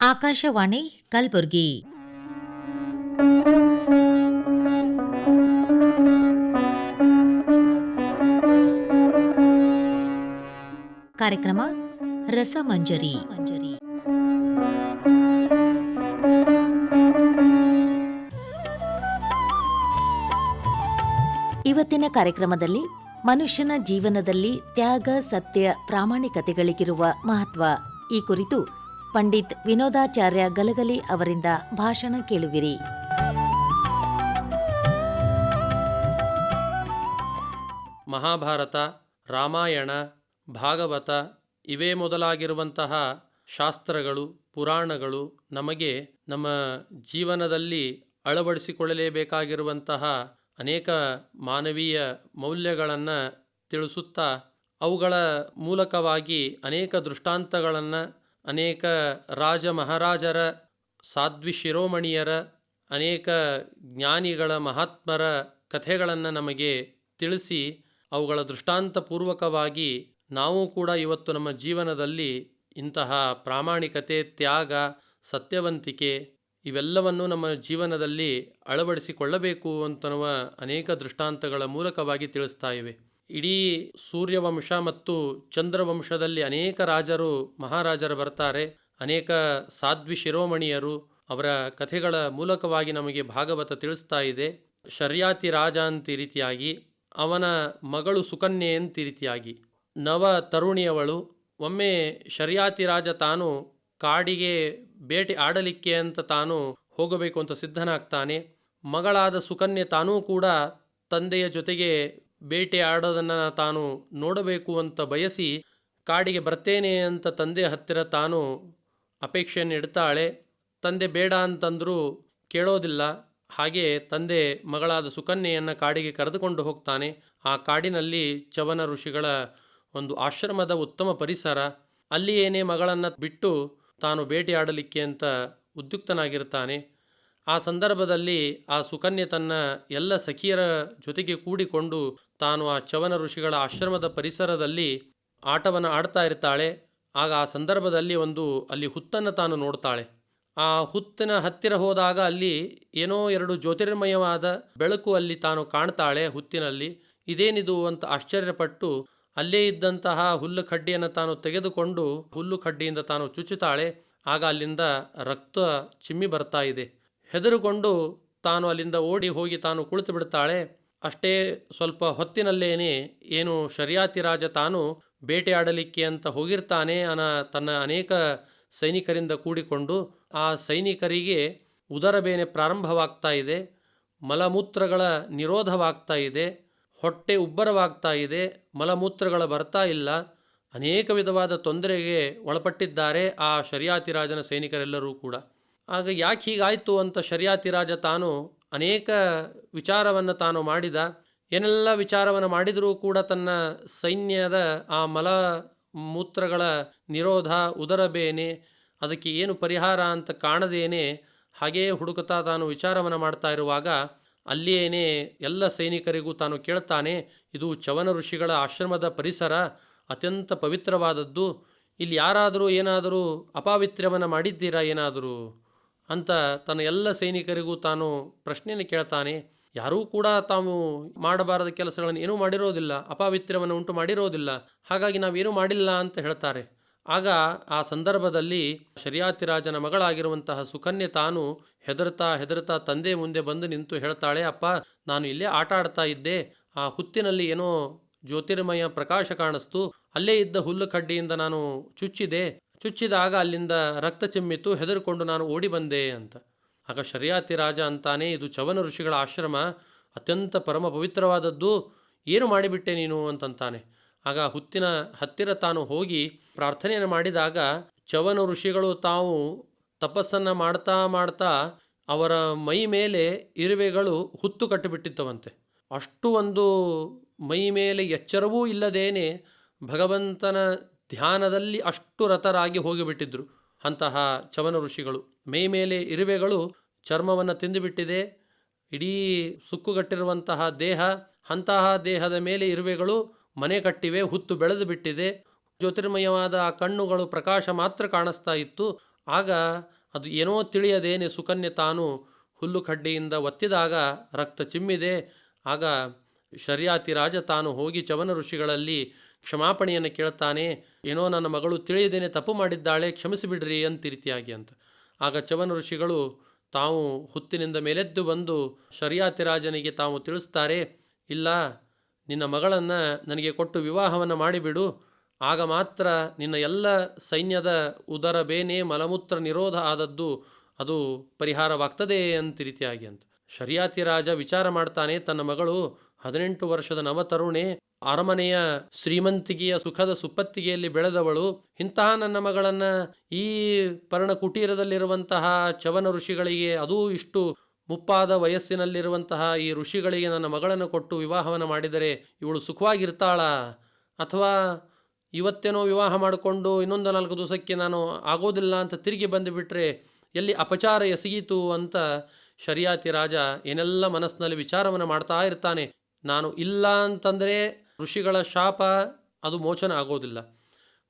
ಆಕಾಶವಾಣಿ, ಕಲಬುರಗಿ. ಕಾರ್ಯಕ್ರಮ ರಸಮಂಜರಿ. ಮಂಜರಿ ಇವತ್ತಿನ ಕಾರ್ಯಕ್ರಮದಲ್ಲಿ ಮನುಷ್ಯನ ಜೀವನದಲ್ಲಿ ತ್ಯಾಗ, ಸತ್ಯ, ಪ್ರಾಮಾಣಿಕತೆಗಳಿಗಿರುವ ಮಹತ್ವ ಈ ಕುರಿತು ಪಂಡಿತ್ ವಿನೋದಾಚಾರ್ಯ ಗಲಗಲಿ ಅವರಿಂದ ಭಾಷಣ ಕೇಳುವಿರಿ. ಮಹಾಭಾರತ, ರಾಮಾಯಣ, ಭಾಗವತ ಇವೇ ಮೊದಲಾಗಿರುವಂತಹ ಶಾಸ್ತ್ರಗಳು, ಪುರಾಣಗಳು ನಮಗೆ ನಮ್ಮ ಜೀವನದಲ್ಲಿ ಅಳವಡಿಸಿಕೊಳ್ಳಲೇಬೇಕಾಗಿರುವಂತಹ ಅನೇಕ ಮಾನವೀಯ ಮೌಲ್ಯಗಳನ್ನು ತಿಳಿಸುತ್ತಾ ಅವುಗಳ ಮೂಲಕವಾಗಿ ಅನೇಕ ದೃಷ್ಟಾಂತಗಳನ್ನು ಅನೇಕ ರಾಜ ಮಹಾರಾಜರ, ಸಾಧ್ವಿ ಶಿರೋಮಣಿಯರ, ಅನೇಕ ಜ್ಞಾನಿಗಳ, ಮಹಾತ್ಮರ ಕಥೆಗಳನ್ನು ನಮಗೆ ತಿಳಿಸಿ ಅವುಗಳ ದೃಷ್ಟಾಂತಪೂರ್ವಕವಾಗಿ ನಾವು ಕೂಡ ಇವತ್ತು ನಮ್ಮ ಜೀವನದಲ್ಲಿ ಇಂತಹ ಪ್ರಾಮಾಣಿಕತೆ, ತ್ಯಾಗ, ಸತ್ಯವಂತಿಕೆ ಇವೆಲ್ಲವನ್ನು ನಮ್ಮ ಜೀವನದಲ್ಲಿ ಅಳವಡಿಸಿಕೊಳ್ಳಬೇಕು ಅಂತನ್ನುವ ಅನೇಕ ದೃಷ್ಟಾಂತಗಳ ಮೂಲಕವಾಗಿ ತಿಳಿಸ್ತಾ ಇವೆ. ಇಡೀ ಸೂರ್ಯವಂಶ ಮತ್ತು ಚಂದ್ರವಂಶದಲ್ಲಿ ಅನೇಕ ರಾಜರು, ಮಹಾರಾಜರು ಬರ್ತಾರೆ. ಅನೇಕ ಸಾಧ್ವಿ ಶಿರೋಮಣಿಯರು ಅವರ ಕಥೆಗಳ ಮೂಲಕವಾಗಿ ನಮಗೆ ಭಾಗವತ ತಿಳಿಸ್ತಾ ಇದೆ. ಶರ್ಯಾತಿ ರಾಜ ಅಂತ ರೀತಿಯಾಗಿ, ಅವನ ಮಗಳು ಸುಕನ್ಯೆ ಅಂತ ರೀತಿಯಾಗಿ. ನವ ತರುಣಿಯವಳು, ಒಮ್ಮೆ ಶರ್ಯಾತಿ ರಾಜ ತಾನು ಕಾಡಿಗೆ ಬೇಟೆ ಆಡಲಿಕ್ಕೆ ಅಂತ ತಾನು ಹೋಗಬೇಕು ಅಂತ ಸಿದ್ಧನಾಗ್ತಾನೆ. ಮಗಳಾದ ಸುಕನ್ಯೆ ತಾನೂ ಕೂಡ ತಂದೆಯ ಜೊತೆಗೆ ಬೇಟೆ ಆಡೋದನ್ನು ತಾನು ನೋಡಬೇಕು ಅಂತ ಬಯಸಿ ಕಾಡಿಗೆ ಬರ್ತೇನೆ ಅಂತ ತಂದೆ ಹತ್ತಿರ ತಾನು ಅಪೇಕ್ಷೆಯನ್ನು ಇಡ್ತಾಳೆ. ತಂದೆ ಬೇಡ ಅಂತಂದರೂ ಕೇಳೋದಿಲ್ಲ. ಹಾಗೆ ತಂದೆ ಮಗಳಾದ ಸುಕನ್ಯೆಯನ್ನು ಕಾಡಿಗೆ ಕರೆದುಕೊಂಡು ಹೋಗ್ತಾನೆ. ಆ ಕಾಡಿನಲ್ಲಿ ಚವನ ಋಷಿಗಳ ಒಂದು ಆಶ್ರಮದ ಉತ್ತಮ ಪರಿಸರ. ಅಲ್ಲಿಯೇನೇ ಮಗಳನ್ನು ಬಿಟ್ಟು ತಾನು ಬೇಟೆಯಾಡಲಿಕ್ಕೆ ಅಂತ ಉದ್ಯುಕ್ತನಾಗಿರ್ತಾನೆ. ಆ ಸಂದರ್ಭದಲ್ಲಿ ಆ ಸುಕನ್ಯೆ ತನ್ನ ಎಲ್ಲ ಸಖಿಯರ ಜೊತೆಗೆ ಕೂಡಿಕೊಂಡು ತಾನು ಆ ಚವನ ಋಷಿಗಳ ಆಶ್ರಮದ ಪರಿಸರದಲ್ಲಿ ಆಟವನ್ನು ಆಡ್ತಾ ಇರ್ತಾಳೆ. ಆಗ ಆ ಸಂದರ್ಭದಲ್ಲಿ ಒಂದು ಅಲ್ಲಿ ಹುತ್ತನ್ನು ತಾನು ನೋಡ್ತಾಳೆ. ಆ ಹುತ್ತಿನ ಹತ್ತಿರ ಹೋದಾಗ ಅಲ್ಲಿ ಏನೋ ಎರಡು ಜ್ಯೋತಿರ್ಮಯವಾದ ಬೆಳಕು ಅಲ್ಲಿ ತಾನು ಕಾಣ್ತಾಳೆ ಹುತ್ತಿನಲ್ಲಿ. ಇದೇನಿದು ಅಂತ ಆಶ್ಚರ್ಯಪಟ್ಟು ಅಲ್ಲೇ ಇದ್ದಂತಹ ಹುಲ್ಲು ಕಡ್ಡಿಯನ್ನು ತಾನು ತೆಗೆದುಕೊಂಡು ಹುಲ್ಲು ಕಡ್ಡಿಯಿಂದ ತಾನು ಚುಚ್ಚುತ್ತಾಳೆ. ಆಗ ಅಲ್ಲಿಂದ ರಕ್ತ ಚಿಮ್ಮಿ ಬರ್ತಾ ಇದೆ. ಹೆದರುಕೊಂಡು ತಾನು ಅಲ್ಲಿಂದ ಓಡಿ ಹೋಗಿ ತಾನು ಕುಳಿತು ಬಿಡ್ತಾಳೆ ಅಷ್ಟೇ ಸ್ವಲ್ಪ ಹೊತ್ತಿನಲ್ಲೇನೆ ಏನು ಶರ್ಯಾತಿ ರಾಜ ತಾನು ಬೇಟೆಯಾಡಲಿಕ್ಕೆ ಅಂತ ಹೋಗಿರ್ತಾನೆ ಅನ ತನ್ನ ಅನೇಕ ಸೈನಿಕರಿಂದ ಕೂಡಿಕೊಂಡು ಆ ಸೈನಿಕರಿಗೆ ಉದರಬೇನೆ ಪ್ರಾರಂಭವಾಗ್ತಾ ಇದೆ, ಮಲಮೂತ್ರಗಳ ನಿರೋಧವಾಗ್ತಾ ಇದೆ, ಹೊಟ್ಟೆ ಉಬ್ಬರವಾಗ್ತಾ ಇದೆ, ಮಲಮೂತ್ರಗಳ ಬರ್ತಾ ಇಲ್ಲ, ಅನೇಕ ವಿಧವಾದ ತೊಂದರೆಗೆ ಒಳಪಟ್ಟಿದ್ದಾರೆ ಆ ಶರ್ಯಾತಿ ರಾಜನ ಸೈನಿಕರೆಲ್ಲರೂ ಕೂಡ. ಆಗ ಯಾಕೆ ಹೀಗಾಯಿತು ಅಂತ ಶರ್ಯಾತಿ ರಾಜ ತಾನು ಅನೇಕ ವಿಚಾರವನ್ನು ತಾನು ಮಾಡಿದ. ಏನೆಲ್ಲ ವಿಚಾರವನ್ನು ಮಾಡಿದರೂ ಕೂಡ ತನ್ನ ಸೈನ್ಯದ ಆ ಮಲ ಮೂತ್ರಗಳ ನಿರೋಧ ಉದರಬೇನೆ, ಅದಕ್ಕೆ ಏನು ಪರಿಹಾರ ಅಂತ ಕಾಣದೇನೆ, ಹಾಗೆಯೇ ಹುಡುಕುತ್ತಾ ತಾನು ವಿಚಾರವನ್ನು ಮಾಡ್ತಾ ಇರುವಾಗ ಅಲ್ಲಿಯೇನೇ ಎಲ್ಲ ಸೈನಿಕರಿಗೂ ತಾನು ಕೇಳ್ತಾನೆ, ಇದು ಚವನ ಋಷಿಗಳ ಆಶ್ರಮದ ಪರಿಸರ, ಅತ್ಯಂತ ಪವಿತ್ರವಾದದ್ದು. ಇಲ್ಲಿ ಯಾರಾದರೂ ಏನಾದರೂ ಅಪಾವಿತ್ರ್ಯವನ್ನು ಮಾಡಿದ್ದೀರಾ ಏನಾದರೂ? ಅಂತ ತನ್ನ ಎಲ್ಲ ಸೈನಿಕರಿಗೂ ತಾನು ಪ್ರಶ್ನೆಯನ್ನು ಕೇಳ್ತಾನೆ. ಯಾರೂ ಕೂಡ ತಾವು ಮಾಡಬಾರದ ಕೆಲಸಗಳನ್ನು ಏನೂ ಮಾಡಿರೋದಿಲ್ಲ ಅಪಾವಿತ್ರ್ಯವನ್ನು ಉಂಟು ಮಾಡಿರೋದಿಲ್ಲ. ಹಾಗಾಗಿ ನಾವೇನೂ ಮಾಡಿಲ್ಲ ಅಂತ ಹೇಳ್ತಾರೆ. ಆಗ ಆ ಸಂದರ್ಭದಲ್ಲಿ ಶರಿಯಾತಿ ರಾಜನ ಮಗಳಾಗಿರುವಂತಹ ಸುಕನ್ಯೆ ತಾನು ಹೆದರ್ತಾ ಹೆದರ್ತಾ ತಂದೆ ಮುಂದೆ ಬಂದು ನಿಂತು ಹೇಳ್ತಾಳೆ, ಅಪ್ಪ, ನಾನು ಇಲ್ಲೇ ಆಟ ಆಡ್ತಾ ಇದ್ದೆ. ಆ ಹುತ್ತಿನಲ್ಲಿ ಏನೋ ಜ್ಯೋತಿರ್ಮಯ ಪ್ರಕಾಶ ಕಾಣಿಸ್ತು. ಅಲ್ಲೇ ಇದ್ದ ಹುಲ್ಲು ಕಡ್ಡಿಯಿಂದ ನಾನು ಚುಚ್ಚಿದೆ. ಚುಚ್ಚಿದಾಗ ಅಲ್ಲಿಂದ ರಕ್ತ ಚಿಮ್ಮಿತು, ಹೆದರಿಕೊಂಡು ನಾನು ಓಡಿ ಬಂದೆ ಅಂತ. ಆಗ ಶರಿಯಾತಿ ರಾಜ ಅಂತಾನೆ, ಇದು ಚವನ ಋಷಿಗಳ ಆಶ್ರಮ, ಅತ್ಯಂತ ಪರಮ ಪವಿತ್ರವಾದದ್ದು, ಏನು ಮಾಡಿಬಿಟ್ಟೆ ನೀನು? ಅಂತಂತಾನೆ. ಆಗ ಹುತ್ತಿನ ಹತ್ತಿರ ತಾನು ಹೋಗಿ ಪ್ರಾರ್ಥನೆಯನ್ನು ಮಾಡಿದಾಗ ಚವನ ಋಷಿಗಳು ತಾವು ತಪಸ್ಸನ್ನು ಮಾಡ್ತಾ ಮಾಡ್ತಾ ಅವರ ಮೈ ಮೇಲೆ ಇರುವೆಗಳು ಹುತ್ತು ಕಟ್ಟಿಬಿಟ್ಟಿತ್ತವಂತೆ. ಅಷ್ಟು ಒಂದು ಮೈ ಮೇಲೆ ಎಚ್ಚರವೂ ಇಲ್ಲದೇನೆ ಭಗವಂತನ ಧ್ಯಾನದಲ್ಲಿ ಅಷ್ಟು ರತರಾಗಿ ಹೋಗಿಬಿಟ್ಟಿದ್ರು. ಅಂತಹ ಚವನ ಋಷಿಗಳು. ಮೈ ಮೇಲೆ ಇರುವೆಗಳು ಚರ್ಮವನ್ನು ತಿಂದುಬಿಟ್ಟಿದೆ. ಇಡೀ ಸುಕ್ಕುಗಟ್ಟಿರುವಂತಹ ದೇಹ, ಅಂತಹ ದೇಹದ ಮೇಲೆ ಇರುವೆಗಳು ಮನೆ ಕಟ್ಟಿವೆ, ಹುತ್ತು ಬೆಳೆದು ಬಿಟ್ಟಿದೆ. ಜ್ಯೋತಿರ್ಮಯವಾದ ಕಣ್ಣುಗಳು ಪ್ರಕಾಶ ಮಾತ್ರ ಕಾಣಿಸ್ತಾ ಇತ್ತು. ಆಗ ಅದು ಏನೋ ತಿಳಿಯದೇನೆ ಸುಕನ್ಯೆ ತಾನು ಹುಲ್ಲು ಕಡ್ಡಿಯಿಂದ ಒತ್ತಿದಾಗ ರಕ್ತ ಚಿಮ್ಮಿದೆ. ಆಗ ಶರ್ಯಾತಿ ರಾಜ ತಾನು ಹೋಗಿ ಚವನ ಋಷಿಗಳಲ್ಲಿ ಕ್ಷಮಾಪಣೆಯನ್ನು ಕೇಳ್ತಾನೆ, ಏನೋ ನನ್ನ ಮಗಳು ತಿಳಿಯದೇನೆ ತಪ್ಪು ಮಾಡಿದ್ದಾಳೆ, ಕ್ಷಮಿಸಿಬಿಡ್ರಿ ಅಂತ ರೀತಿಯಾಗಿ ಅಂತ. ಆಗ ಚವನ ಋಷಿಗಳು ತಾವು ಹುತ್ತಿನಿಂದ ಮೇಲೆದ್ದು ಬಂದು ಶರ್ಯಾತಿರಾಜನಿಗೆ ತಾವು ತಿಳಿಸ್ತಾರೆ, ಇಲ್ಲ, ನಿನ್ನ ಮಗಳನ್ನು ನನಗೆ ಕೊಟ್ಟು ವಿವಾಹವನ್ನು ಮಾಡಿಬಿಡು, ಆಗ ಮಾತ್ರ ನಿನ್ನ ಎಲ್ಲ ಸೈನ್ಯದ ಉದರ ಬೇನೆ ಮಲಮೂತ್ರ ನಿರೋಧ ಆದದ್ದು ಅದು ಪರಿಹಾರವಾಗ್ತದೆ ಅಂತ ರೀತಿಯಾಗಿ ಅಂತ. ಶರಿಯಾತಿ ರಾಜ ವಿಚಾರ ಮಾಡ್ತಾನೆ, ತನ್ನ ಮಗಳು ಹದಿನೆಂಟು ವರ್ಷದ ನವತರುಣೆ ಅರಮನೆಯ ಶ್ರೀಮಂತಿಕೆಯ ಸುಖದ ಸುಪ್ಪತ್ತಿಗೆಯಲ್ಲಿ ಬೆಳೆದವಳು, ಇಂತಹ ನನ್ನ ಮಗಳನ್ನ ಈ ಪರ್ಣ ಕುಟೀರದಲ್ಲಿರುವಂತಹ ಚವನ ಋಷಿಗಳಿಗೆ, ಅದೂ ಇಷ್ಟು ಮುಪ್ಪಾದ ವಯಸ್ಸಿನಲ್ಲಿರುವಂತಹ ಈ ಋಷಿಗಳಿಗೆ ನನ್ನ ಮಗಳನ್ನು ಕೊಟ್ಟು ವಿವಾಹವನ್ನು ಮಾಡಿದರೆ ಇವಳು ಸುಖವಾಗಿರ್ತಾಳ? ಅಥವಾ ಇವತ್ತೇನೋ ವಿವಾಹ ಮಾಡಿಕೊಂಡು ಇನ್ನೊಂದು ನಾಲ್ಕು ದಿವಸಕ್ಕೆ ನಾನು ಆಗೋದಿಲ್ಲ ಅಂತ ತಿರುಗಿ ಬಂದುಬಿಟ್ರೆ ಎಲ್ಲಿ ಅಪಚಾರ ಎಸಗೀತು ಅಂತ ಶರಿಯಾತಿ ರಾಜ ಏನೆಲ್ಲ ಮನಸ್ಸಿನಲ್ಲಿ ವಿಚಾರವನ್ನು ಮಾಡ್ತಾ ಇರ್ತಾನೆ. ನಾನು ಇಲ್ಲ ಅಂತಂದರೆ ಋಷಿಗಳ ಶಾಪ ಅದು ಮೋಚನ ಆಗೋದಿಲ್ಲ.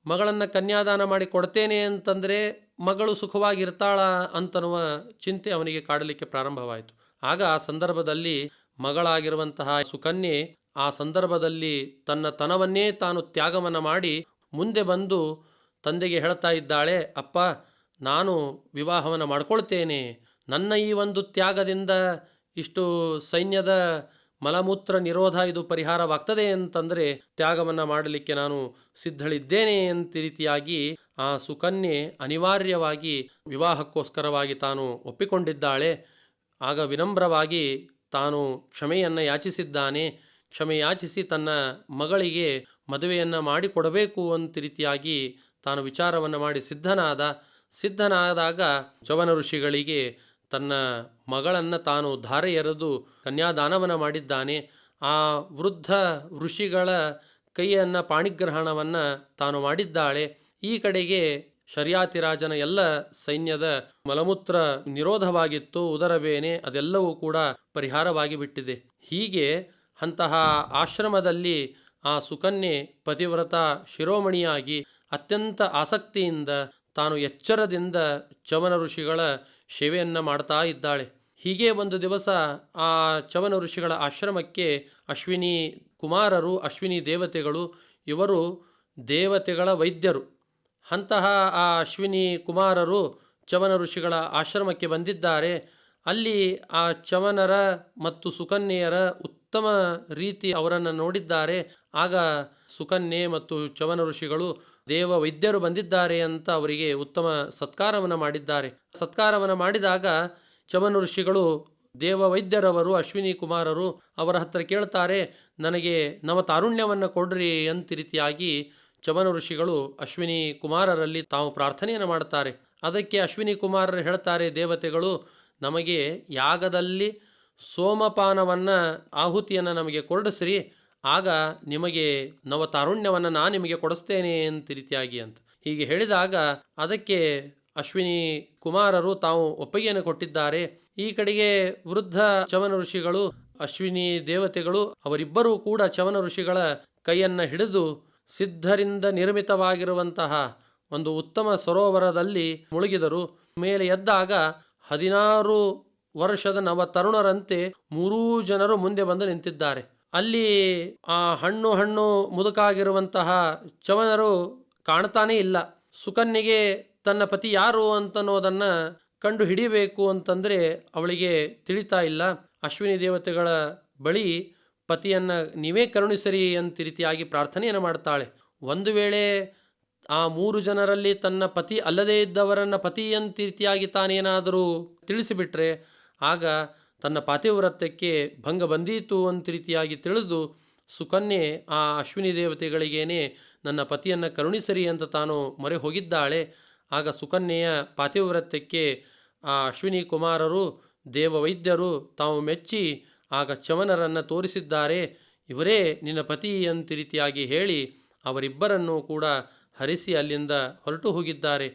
ಮಗಳನ್ನು ಕನ್ಯಾದಾನ ಮಾಡಿ ಕೊಡ್ತೇನೆ ಅಂತಂದರೆ ಮಗಳು ಸುಖವಾಗಿರ್ತಾಳ ಅಂತನ್ನುವ ಚಿಂತೆ ಅವನಿಗೆ ಕಾಡಲಿಕ್ಕೆ ಪ್ರಾರಂಭವಾಯಿತು. ಆಗ ಆ ಸಂದರ್ಭದಲ್ಲಿ ಮಗಳಾಗಿರುವಂತಹ ಸುಕನ್ಯೆ ಆ ಸಂದರ್ಭದಲ್ಲಿ ತನ್ನ ತನವನ್ನೇ ತಾನು ತ್ಯಾಗವನ್ನು ಮಾಡಿ ಮುಂದೆ ಬಂದು ತಂದೆಗೆ ಹೇಳ್ತಾ ಇದ್ದಾಳೆ, ಅಪ್ಪ, ನಾನು ವಿವಾಹವನ್ನು ಮಾಡ್ಕೊಳ್ತೇನೆ. ನನ್ನ ಈ ಒಂದು ತ್ಯಾಗದಿಂದ ಇಷ್ಟು ಸೈನ್ಯದ ಮಲಮೂತ್ರ ನಿರೋಧ ಇದು ಪರಿಹಾರವಾಗ್ತದೆ ಅಂತಂದರೆ ತ್ಯಾಗವನ್ನು ಮಾಡಲಿಕ್ಕೆ ನಾನು ಸಿದ್ಧಳಿದ್ದೇನೆ ಅಂತ ರೀತಿಯಾಗಿ ಆ ಸುಕನ್ಯೆ ಅನಿವಾರ್ಯವಾಗಿ ವಿವಾಹಕ್ಕೋಸ್ಕರವಾಗಿ ತಾನು ಒಪ್ಪಿಕೊಂಡಿದ್ದಾಳೆ. ಆಗ ವಿನಮ್ರವಾಗಿ ತಾನು ಕ್ಷಮೆಯನ್ನು ಯಾಚಿಸಿದ್ದಾನೆ. ಕ್ಷಮೆ ಯಾಚಿಸಿ ತನ್ನ ಮಗಳಿಗೆ ಮದುವೆಯನ್ನು ಮಾಡಿಕೊಡಬೇಕು ಅಂತ ರೀತಿಯಾಗಿ ತಾನು ವಿಚಾರವನ್ನು ಮಾಡಿ ಸಿದ್ಧನಾದ. ಸಿದ್ಧನಾದಾಗ ಚವನ ಋಷಿಗಳಿಗೆ ತನ್ನ ಮಗಳನ್ನು ತಾನು ಧಾರೆ ಎರೆದು ಕನ್ಯಾದಾನವನ್ನು ಮಾಡಿದ್ದಾನೆ. ಆ ವೃದ್ಧ ಋಷಿಗಳ ಕೈಯನ್ನು ಪಾಣಿಗ್ರಹಣವನ್ನು ತಾನು ಮಾಡಿದ್ದಾಳೆ. ಈ ಕಡೆಗೆ ಶರ್ಯಾತಿ ರಾಜನ ಎಲ್ಲ ಸೈನ್ಯದ ಮಲಮೂತ್ರ ನಿರೋಧವಾಗಿತ್ತು. ಉದರಬೇನೆ ಅದೆಲ್ಲವೂ ಕೂಡ ಪರಿಹಾರವಾಗಿ ಬಿಟ್ಟಿದೆ. ಹೀಗೆ ಅಂತಹ ಆಶ್ರಮದಲ್ಲಿ ಆ ಸುಕನ್ಯೆ ಪತಿವ್ರತ ಶಿರೋಮಣಿಯಾಗಿ ಅತ್ಯಂತ ಆಸಕ್ತಿಯಿಂದ ತಾನು ಎಚ್ಚರದಿಂದ ಚವನ ಋಷಿಗಳ ಸೇವೆಯನ್ನು ಮಾಡ್ತಾ ಇದ್ದಾಳೆ. ಹೀಗೆ ಒಂದು ದಿವಸ ಆ ಚವನ ಋಷಿಗಳ ಆಶ್ರಮಕ್ಕೆ ಅಶ್ವಿನಿ ಕುಮಾರರು, ಅಶ್ವಿನಿ ದೇವತೆಗಳು, ಇವರು ದೇವತೆಗಳ ವೈದ್ಯರು. ಅಂತಹ ಆ ಅಶ್ವಿನಿ ಕುಮಾರರು ಚವನ ಋಷಿಗಳ ಆಶ್ರಮಕ್ಕೆ ಬಂದಿದ್ದಾರೆ. ಅಲ್ಲಿ ಆ ಚವನರ ಮತ್ತು ಸುಕನ್ಯೆಯರ ಉತ್ತಮ ರೀತಿ ಅವರನ್ನು ನೋಡಿದ್ದಾರೆ. ಆಗ ಸುಕನ್ಯೆ ಮತ್ತು ಚವನ ಋಷಿಗಳು ದೇವ ವೈದ್ಯರು ಬಂದಿದ್ದಾರೆ ಅಂತ ಅವರಿಗೆ ಉತ್ತಮ ಸತ್ಕಾರವನ್ನು ಮಾಡಿದ್ದಾರೆ. ಸತ್ಕಾರವನ್ನು ಮಾಡಿದಾಗ ಚವನ ಋಷಿಗಳು ದೇವ ವೈದ್ಯರವರು ಅಶ್ವಿನಿ ಕುಮಾರರು ಅವರ ಹತ್ರ ಕೇಳ್ತಾರೆ, ನನಗೆ ನವ ತಾರುಣ್ಯವನ್ನು ಕೊಡ್ರಿ ಅಂತ ರೀತಿಯಾಗಿ ಚಮನ ಋಷಿಗಳು ಅಶ್ವಿನಿ ಕುಮಾರರಲ್ಲಿ ತಾವು ಪ್ರಾರ್ಥನೆಯನ್ನು ಮಾಡ್ತಾರೆ ಅದಕ್ಕೆ ಅಶ್ವಿನಿ ಕುಮಾರರು ಹೇಳ್ತಾರೆ, ದೇವತೆಗಳು, ನಮಗೆ ಯಾಗದಲ್ಲಿ ಸೋಮಪಾನವನ್ನು, ಆಹುತಿಯನ್ನು ನಮಗೆ ಕೊರಡಿಸ್ರಿ ಆಗ ನಿಮಗೆ ನವ ತಾರುಣ್ಯವನ್ನು ನಾನು ನಿಮಗೆ ಕೊಡಿಸ್ತೇನೆ ಅಂತ ರೀತಿಯಾಗಿ ಅಂತ. ಹೀಗೆ ಹೇಳಿದಾಗ ಅದಕ್ಕೆ ಅಶ್ವಿನಿ ಕುಮಾರರು ತಾವು ಒಪ್ಪಿಗೆಯನ್ನು ಕೊಟ್ಟಿದ್ದಾರೆ. ಈ ಕಡೆಗೆ ವೃದ್ಧ ಚವನ ಋಷಿಗಳು, ಅಶ್ವಿನಿ ದೇವತೆಗಳು, ಅವರಿಬ್ಬರೂ ಕೂಡ ಚವನ ಋಷಿಗಳ ಕೈಯನ್ನು ಹಿಡಿದು ಸಿದ್ಧರಿಂದ ನಿರ್ಮಿತವಾಗಿರುವಂತಹ ಒಂದು ಉತ್ತಮ ಸರೋವರದಲ್ಲಿ ಮುಳುಗಿದರು. ಮೇಲೆ ಎದ್ದಾಗ ಹದಿನಾರು ವರ್ಷದ ನವ ತರುಣರಂತೆ ಮೂರೂ ಜನರು ಮುಂದೆ ಬಂದು ನಿಂತಿದ್ದಾರೆ. ಅಲ್ಲಿ ಆ ಹಣ್ಣು ಹಣ್ಣು ಮುದುಕಾಗಿರುವಂತಹ ಚವನರು ಕಾಣ್ತಾನೇ ಇಲ್ಲ. ಸುಕನ್ಯೆಗೆ ತನ್ನ ಪತಿ ಯಾರು ಅಂತನ್ನೋದನ್ನು ಕಂಡು ಹಿಡಿಯಬೇಕು ಅಂತಂದರೆ ಅವಳಿಗೆ ತಿಳಿತಾ ಇಲ್ಲ. ಅಶ್ವಿನಿ ದೇವತೆಗಳ ಬಳಿ ಪತಿಯನ್ನು, ನೀವೇ ಕರುಣಿಸರಿ ಅಂತ ರೀತಿಯಾಗಿ ಪ್ರಾರ್ಥನೆಯನ್ನು ಮಾಡ್ತಾಳೆ. ಒಂದು ವೇಳೆ ಆ ಮೂರು ಜನರಲ್ಲಿ ತನ್ನ ಪತಿ ಅಲ್ಲದೇ ಇದ್ದವರನ್ನು ಪತಿ ಅಂತ ರೀತಿಯಾಗಿ ತಾನೇನಾದರೂ ತಿಳಿಸಿಬಿಟ್ರೆ, ಆಗ ತನ್ನ ಪಾತಿವ್ರತ್ಯಕ್ಕೆ ಭಂಗ ಬಂದೀತು ಅಂತ ರೀತಿಯಾಗಿ ತಿಳಿದು ಸುಕನ್ಯೆ ಆ ಅಶ್ವಿನಿ ದೇವತೆಗಳಿಗೇನೆ, ನನ್ನ ಪತಿಯನ್ನು ಕರುಣಿಸರಿ ಅಂತ ತಾನು ಮೊರೆ ಹೋಗಿದ್ದಾಳೆ. ಆಗ ಸುಕನ್ಯೆಯ ಪಾತಿವ್ರತ್ಯಕ್ಕೆ ಆ ಅಶ್ವಿನಿ ಕುಮಾರರು ದೇವವೈದ್ಯರು ತಾವು ಮೆಚ್ಚಿ ಆಗ ಚವನರನ್ನು ತೋರಿಸಿದ್ದಾರೆ. ಇವರೇ ನಿನ್ನ ಪತಿ ಅಂತ ರೀತಿಯಾಗಿ ಹೇಳಿ ಅವರಿಬ್ಬರನ್ನೂ ಕೂಡ ಹರಿಸಿ ಅಲ್ಲಿಂದ ಹೊರಟು ಹೋಗಿದ್ದಾರೆ.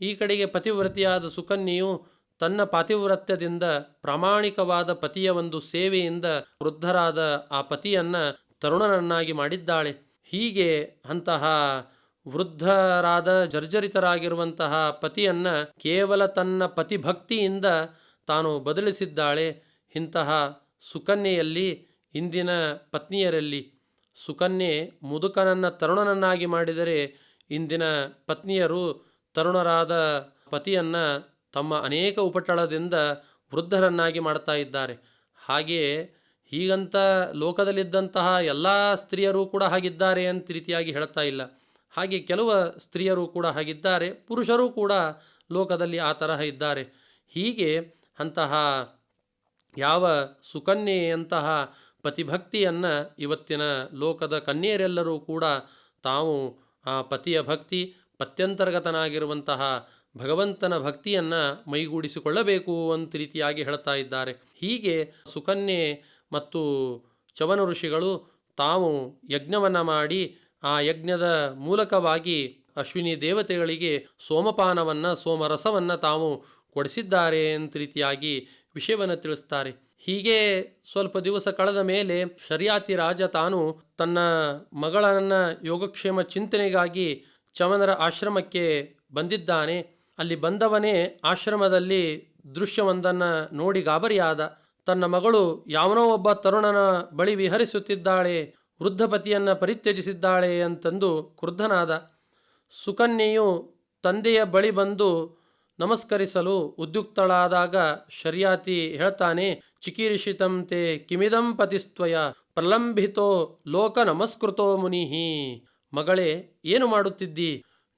ಈ ಕಡೆಗೆ ಪತಿವ್ರತಿಯಾದ ಸುಕನ್ಯೆಯು ತನ್ನ ಪಾತಿವ್ರತ್ಯದಿಂದ ಪ್ರಾಮಾಣಿಕವಾದ ಪತಿಯ ಒಂದು ಸೇವೆಯಿಂದ ವೃದ್ಧರಾದ ಆ ಪತಿಯನ್ನು ತರುಣನನ್ನಾಗಿ ಮಾಡಿದ್ದಾಳೆ. ಹೀಗೆ ಅಂತಹ ವೃದ್ಧರಾದ ಜರ್ಜರಿತರಾಗಿರುವಂತಹ ಪತಿಯನ್ನ ಕೇವಲ ತನ್ನ ಪತಿಭಕ್ತಿಯಿಂದ ತಾನು ಬದಲಿಸಿದ್ದಾಳೆ. ಇಂತಹ ಸುಕನ್ಯೆಯಲ್ಲಿ, ಇಂದಿನ ಪತ್ನಿಯರಲ್ಲಿ ಸುಕನ್ಯೆ ಮುದುಕನನ್ನ ತರುಣನನ್ನಾಗಿ ಮಾಡಿದರೆ ಇಂದಿನ ಪತ್ನಿಯರು ತರುಣರಾದ ಪತಿಯನ್ನು ತಮ್ಮ ಅನೇಕ ಉಪಟಳದಿಂದ ವೃದ್ಧರನ್ನಾಗಿ ಮಾಡ್ತಾ ಇದ್ದಾರೆ. ಹಾಗೆಯೇ ಹೀಗಂತ ಲೋಕದಲ್ಲಿದ್ದಂತಹ ಎಲ್ಲ ಸ್ತ್ರೀಯರು ಕೂಡ ಹಾಗಿದ್ದಾರೆ ಅಂತ ರೀತಿಯಾಗಿ ಹೇಳ್ತಾ ಇಲ್ಲ. ಹಾಗೆ ಕೆಲವು ಸ್ತ್ರೀಯರು ಕೂಡ ಹಾಗಿದ್ದಾರೆ, ಪುರುಷರು ಕೂಡ ಲೋಕದಲ್ಲಿ ಆ ತರಹ ಇದ್ದಾರೆ. ಹೀಗೆ ಅಂತಹ ಯಾವ ಸುಕನ್ಯೆಯಂತಹ ಪತಿಭಕ್ತಿಯನ್ನು ಇವತ್ತಿನ ಲೋಕದ ಕನ್ಯೆಯರೆಲ್ಲರೂ ಕೂಡ ತಾವು ಆ ಪತಿಯ ಭಕ್ತಿ, ಪತ್ಯಂತರ್ಗತನಾಗಿರುವಂತಹ ಭಗವಂತನ ಭಕ್ತಿಯನ್ನು ಮೈಗೂಡಿಸಿಕೊಳ್ಳಬೇಕು ಅಂತ ರೀತಿಯಾಗಿ ಹೇಳ್ತಾ ಇದ್ದಾರೆ. ಹೀಗೆ ಸುಕನ್ಯೆ ಮತ್ತು ಚವನ ಋಷಿಗಳು ತಾವು ಯಜ್ಞವನ್ನು ಮಾಡಿ ಆ ಯಜ್ಞದ ಮೂಲಕವಾಗಿ ಅಶ್ವಿನಿ ದೇವತೆಗಳಿಗೆ ಸೋಮಪಾನವನ್ನು, ಸೋಮರಸವನ್ನು ತಾವು ಕೊಡಿಸಿದ್ದಾರೆ ಅಂತ ರೀತಿಯಾಗಿ ವಿಷಯವನ್ನು ತಿಳಿಸ್ತಾರೆ. ಹೀಗೆ ಸ್ವಲ್ಪ ದಿವಸ ಕಳೆದ ಮೇಲೆ ಶರಿಯಾತಿ ರಾಜ ತಾನು ತನ್ನ ಮಗಳನ್ನ ಯೋಗಕ್ಷೇಮ ಚಿಂತನೆಗಾಗಿ ಚವನರ ಆಶ್ರಮಕ್ಕೆ ಬಂದಿದ್ದಾನೆ. ಅಲ್ಲಿ ಬಂದವನೇ ಆಶ್ರಮದಲ್ಲಿ ದೃಶ್ಯವೊಂದನ್ನು ನೋಡಿ ಗಾಬರಿಯಾದ. ತನ್ನ ಮಗಳು ಯಾವನೋ ಒಬ್ಬ ತರುಣನ ಬಳಿ ವಿಹರಿಸುತ್ತಿದ್ದಾಳೆ. ವೃದ್ಧಪತಿಯನ್ನ ಪರಿತ್ಯಜಿಸಿದ್ದಾಳೆ ಅಂತಂದು ಕ್ರುದ್ಧನಾದ ಸುಕನ್ಯೆಯು ತಂದೆಯ ಬಳಿ ಬಂದು ನಮಸ್ಕರಿಸಲು ಉದ್ಯುಕ್ತಳಾದಾಗ ಶರ್ಯಾತಿ ಹೇಳ್ತಾನೆ, ಚಿಕೀರ್ಷಿತಂ ತೇ ಕಿಮಿದಂ ಪತಿಸ್ತ್ವಯ ಪ್ರಲಂಬಿತೋ ಲೋಕ ನಮಸ್ಕೃತೋ ಮುನಿಹಿ. ಮಗಳೇ, ಏನು ಮಾಡುತ್ತಿದ್ದಿ?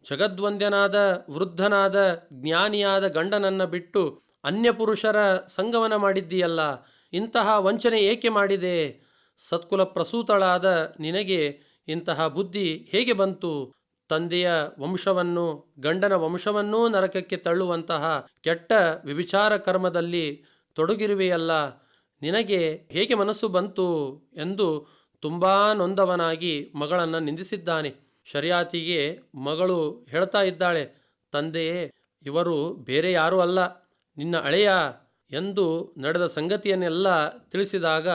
ಜಗದ್ವಂದ್ಯನಾದ ವೃದ್ಧನಾದ ಜ್ಞಾನಿಯಾದ ಗಂಡನನ್ನ ಬಿಟ್ಟು ಅನ್ಯ ಪುರುಷರ ಸಂಗಮನ ಮಾಡಿದ್ದೀಯಲ್ಲ, ಇಂತಹ ವಂಚನೆ ಏಕೆ ಮಾಡಿದೆ? ಸತ್ಕುಲ ಪ್ರಸೂತಳಾದ ನಿನಗೆ ಇಂತಹ ಬುದ್ಧಿ ಹೇಗೆ ಬಂತು? ತಂದೆಯ ವಂಶವನ್ನು ಗಂಡನ ವಂಶವನ್ನೂ ನರಕಕ್ಕೆ ತಳ್ಳುವಂತಹ ಕೆಟ್ಟ ವ್ಯಭಿಚಾರ ಕರ್ಮದಲ್ಲಿ ತೊಡಗಿರುವೆಯಲ್ಲ, ನಿನಗೆ ಹೇಗೆ ಮನಸ್ಸು ಬಂತು ಎಂದು ತುಂಬ ನೊಂದವನಾಗಿ ಮಗಳನ್ನು ನಿಂದಿಸಿದ್ದಾನೆ. ಶರಿಯಾತಿಗೆ ಮಗಳು ಹೇಳ್ತಾ ಇದ್ದಾಳೆ, ತಂದೆಯೇ, ಇವರು ಬೇರೆ ಯಾರೂ ಅಲ್ಲ, ನಿನ್ನ ಅಳೆಯ ಎಂದು ನಡೆದ ಸಂಗತಿಯನ್ನೆಲ್ಲ ತಿಳಿಸಿದಾಗ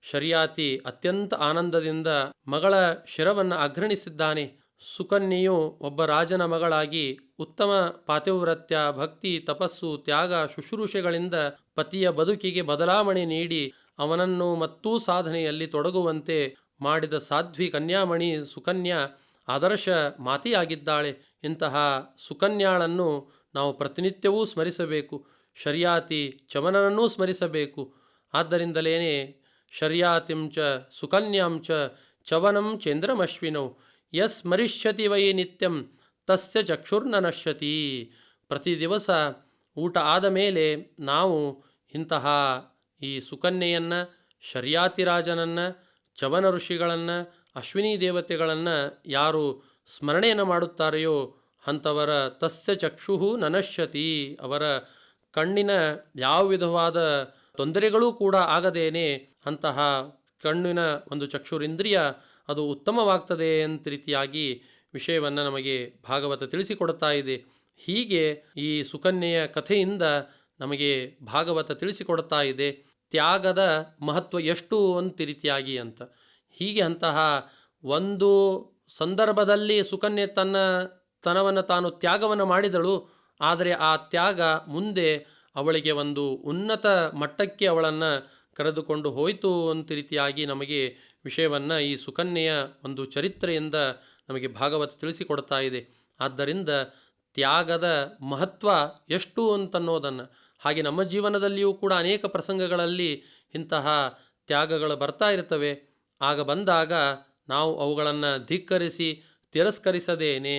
ಶರಿಯಾತಿ ಅತ್ಯಂತ ಆನಂದದಿಂದ ಮಗಳ ಶಿರವನ್ನು ಅಗ್ರಣಿಸಿದ್ದಾನೆ. ಸುಕನ್ಯೆಯು ಒಬ್ಬ ರಾಜನ ಮಗಳಾಗಿ ಉತ್ತಮ ಪಾತಿವ್ರತ್ಯ, ಭಕ್ತಿ, ತಪಸ್ಸು, ತ್ಯಾಗ, ಶುಶ್ರೂಷೆಗಳಿಂದ ಪತಿಯ ಬದುಕಿಗೆ ಬದಲಾವಣೆ ನೀಡಿ ಅವನನ್ನು ಮತ್ತೂ ಸಾಧನೆಯಲ್ಲಿ ತೊಡಗುವಂತೆ ಮಾಡಿದ ಸಾಧ್ವಿ ಕನ್ಯಾಮಣಿ ಸುಕನ್ಯಾ ಆದರ್ಶ ಮಾತಿಯಾಗಿದ್ದಾಳೆ. ಇಂತಹ ಸುಕನ್ಯಾಳನ್ನು ನಾವು ಪ್ರತಿನಿತ್ಯವೂ ಸ್ಮರಿಸಬೇಕು. ಶರ್ಯಾತಿ ಚಮನನನ್ನೂ ಸ್ಮರಿಸಬೇಕು. ಆದ್ದರಿಂದಲೇನೆ ಶರ್ಯಾತಿಂ ಚ ಸುಕನ್ಯಾಂ ಚ ಚವನಂ ಚಂದ್ರಮಶ್ವಿನೌ, ಯಸ್ ಸ್ಮರಿಷ್ಯತಿ ವೈ ನಿತ್ಯಂ, ತಸ್ಯ ಚಕ್ಷುರ್ನ ನಶ್ಯತಿ. ಪ್ರತಿ ದಿವಸ ಊಟ ಆದ ಮೇಲೆ ನಾವು ಇಂತಹ ಈ ಸುಕನ್ಯೆಯನ್ನು ಶರ್ಯಾತಿರಾಜನನ್ನು ಚವನ ಋಷಿಗಳನ್ನು, ಅಶ್ವಿನಿ ದೇವತೆಗಳನ್ನು ಯಾರು ಸ್ಮರಣೆಯನ್ನು ಮಾಡುತ್ತಾರೆಯೋ ಅಂಥವರ ತಸ್ಯ ಚಕ್ಷು ನನಶ್ಯತಿ ಅವರ ಕಣ್ಣಿನ ಯಾವ ವಿಧವಾದ ತೊಂದರೆಗಳೂ ಕೂಡ ಆಗದೇನೆ ಅಂತಹ ಕಣ್ಣಿನ ಒಂದು ಚಕ್ಷುರಿಂದ್ರಿಯ ಅದು ಉತ್ತಮವಾಗ್ತದೆ ಅಂತ ರೀತಿಯಾಗಿ ವಿಷಯವನ್ನು ನಮಗೆ ಭಾಗವತ ತಿಳಿಸಿಕೊಡ್ತಾ ಇದೆ. ಹೀಗೆ ಈ ಸುಕನ್ಯೆಯ ಕಥೆಯಿಂದ ನಮಗೆ ಭಾಗವತ ತಿಳಿಸಿಕೊಡ್ತಾ ಇದೆ. ತ್ಯಾಗದ ಮಹತ್ವ ಎಷ್ಟು ಅಂತ ರೀತಿಯಾಗಿ ಅಂತ. ಹೀಗೆ ಅಂತಹ ಒಂದು ಸಂದರ್ಭದಲ್ಲಿ ಸುಕನ್ಯೆ ತನ್ನ ತನವನ್ನು ತಾನು ತ್ಯಾಗವನ್ನು ಮಾಡಿದಳು. ಆದರೆ ಆ ತ್ಯಾಗ ಮುಂದೆ ಅವಳಿಗೆ ಒಂದು ಉನ್ನತ ಮಟ್ಟಕ್ಕೆ ಅವಳನ್ನು ಕರೆದುಕೊಂಡು ಹೋಯಿತು ಅಂತ ರೀತಿಯಾಗಿ ನಮಗೆ ವಿಷಯವನ್ನು ಈ ಸುಕನ್ಯೆಯ ಒಂದು ಚರಿತ್ರೆಯಿಂದ ನಮಗೆ ಭಾಗವತ ತಿಳಿಸಿಕೊಡ್ತಾ ಇದೆ. ಆದ್ದರಿಂದ ತ್ಯಾಗದ ಮಹತ್ವ ಎಷ್ಟು ಅಂತನ್ನೋದನ್ನು, ಹಾಗೆ ನಮ್ಮ ಜೀವನದಲ್ಲಿಯೂ ಕೂಡ ಅನೇಕ ಪ್ರಸಂಗಗಳಲ್ಲಿ ಇಂತಹ ತ್ಯಾಗಗಳು ಬರ್ತಾ ಇರ್ತವೆ. ಆಗ ಬಂದಾಗ ನಾವು ಅವುಗಳನ್ನು ಧಿಕ್ಕರಿಸಿ ತಿರಸ್ಕರಿಸದೇನೆ.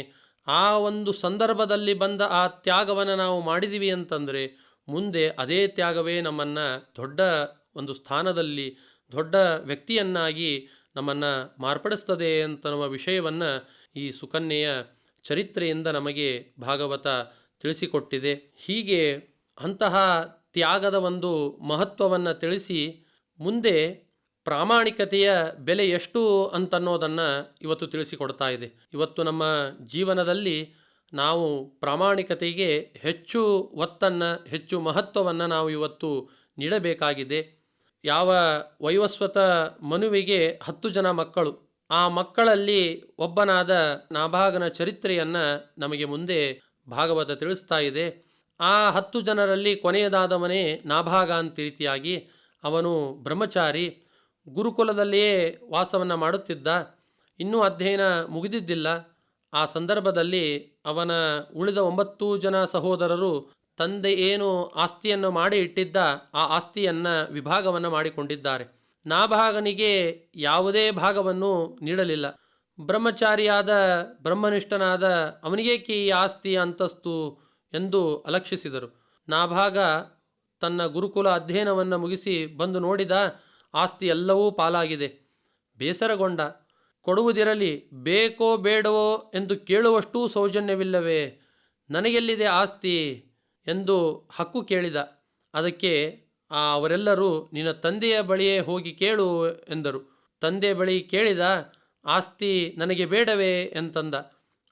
ಆ ಒಂದು ಸಂದರ್ಭದಲ್ಲಿ ಬಂದ ಆ ತ್ಯಾಗವನ್ನು ನಾವು ಮಾಡಿದ್ದೀವಿ ಅಂತಂದರೆ ಮುಂದೆ ಅದೇ ತ್ಯಾಗವೇ ನಮ್ಮನ್ನು ದೊಡ್ಡ ಒಂದು ಸ್ಥಾನದಲ್ಲಿ ದೊಡ್ಡ ವ್ಯಕ್ತಿಯನ್ನಾಗಿ ನಮ್ಮನ್ನು ಮಾರ್ಪಡಿಸ್ತದೆ ಅಂತನ್ನುವ ವಿಷಯವನ್ನು ಈ ಸುಕನ್ಯೆಯ ಚರಿತ್ರೆಯಿಂದ ನಮಗೆ ಭಾಗವತ ತಿಳಿಸಿಕೊಟ್ಟಿದೆ. ಹೀಗೆ ಅಂತಹ ತ್ಯಾಗದ ಒಂದು ಮಹತ್ವವನ್ನು ತಿಳಿಸಿ ಮುಂದೆ ಪ್ರಾಮಾಣಿಕತೆಯ ಬೆಲೆ ಎಷ್ಟು ಅಂತನ್ನೋದನ್ನು ಇವತ್ತು ತಿಳಿಸಿಕೊಡ್ತಾ ಇದೆ. ಇವತ್ತು ನಮ್ಮ ಜೀವನದಲ್ಲಿ ನಾವು ಪ್ರಾಮಾಣಿಕತೆಗೆ ಹೆಚ್ಚು ಒತ್ತನ್ನು, ಹೆಚ್ಚು ಮಹತ್ವವನ್ನು ನಾವು ಇವತ್ತು ನೀಡಬೇಕಾಗಿದೆ. ಯಾವ ವೈವಸ್ವತ ಮನುವಿಗೆ ಹತ್ತು ಜನ ಮಕ್ಕಳು. ಆ ಮಕ್ಕಳಲ್ಲಿ ಒಬ್ಬನಾದ ನಾಭಾಗನ ಚರಿತ್ರೆಯನ್ನು ನಮಗೆ ಮುಂದೆ ಭಾಗವತ ತಿಳಿಸ್ತಾ ಇದೆ. ಆ ಹತ್ತು ಜನರಲ್ಲಿ ಕೊನೆಯದಾದವನೇ ನಾಭಾಗ ಅಂತ ರೀತಿಯಾಗಿ ಅವನು ಬ್ರಹ್ಮಚಾರಿ, ಗುರುಕುಲದಲ್ಲಿಯೇ ವಾಸವನ್ನು ಮಾಡುತ್ತಿದ್ದ. ಇನ್ನೂ ಅಧ್ಯಯನ ಮುಗಿದಿದ್ದಿಲ್ಲ. ಆ ಸಂದರ್ಭದಲ್ಲಿ ಅವನ ಉಳಿದ ಒಂಬತ್ತು ಜನ ಸಹೋದರರು ತಂದೆ ಏನು ಆಸ್ತಿಯನ್ನು ಮಾಡಿ ಇಟ್ಟಿದ್ದ ಆ ಆಸ್ತಿಯನ್ನು ವಿಭಾಗವನ್ನು ಮಾಡಿಕೊಂಡಿದ್ದಾರೆ. ನಾಭಾಗನಿಗೆ ಯಾವುದೇ ಭಾಗವನ್ನು ನೀಡಲಿಲ್ಲ. ಬ್ರಹ್ಮಚಾರಿಯಾದ, ಬ್ರಹ್ಮನಿಷ್ಠನಾದ ಅವನಿಗೇಕೆ ಈ ಆಸ್ತಿ ಅಂತಸ್ತು ಎಂದು ಅಲಕ್ಷಿಸಿದರು. ನಾಭಾಗ ತನ್ನ ಗುರುಕುಲ ಅಧ್ಯಯನವನ್ನು ಮುಗಿಸಿ ಬಂದು ನೋಡಿದ ಆಸ್ತಿ ಎಲ್ಲವೂ ಪಾಲಾಗಿದೆ. ಬೇಸರಗೊಂಡ, ಕೊಡುವುದಿರಲಿ, ಬೇಕೋ ಬೇಡವೋ ಎಂದು ಕೇಳುವಷ್ಟೂ ಸೌಜನ್ಯವಿಲ್ಲವೇ? ನನಗೆಲ್ಲಿದೆ ಆಸ್ತಿ? ಎಂದು ಹಕ್ಕು ಕೇಳಿದ. ಅದಕ್ಕೆ ಅವರೆಲ್ಲರೂ ನಿನ್ನ ತಂದೆಯ ಬಳಿಯೇ ಹೋಗಿ ಕೇಳು ಎಂದರು. ತಂದೆ ಬಳಿ ಕೇಳಿದ ಆಸ್ತಿ ನನಗೆ ಬೇಡವೇ ಎಂತಂದ.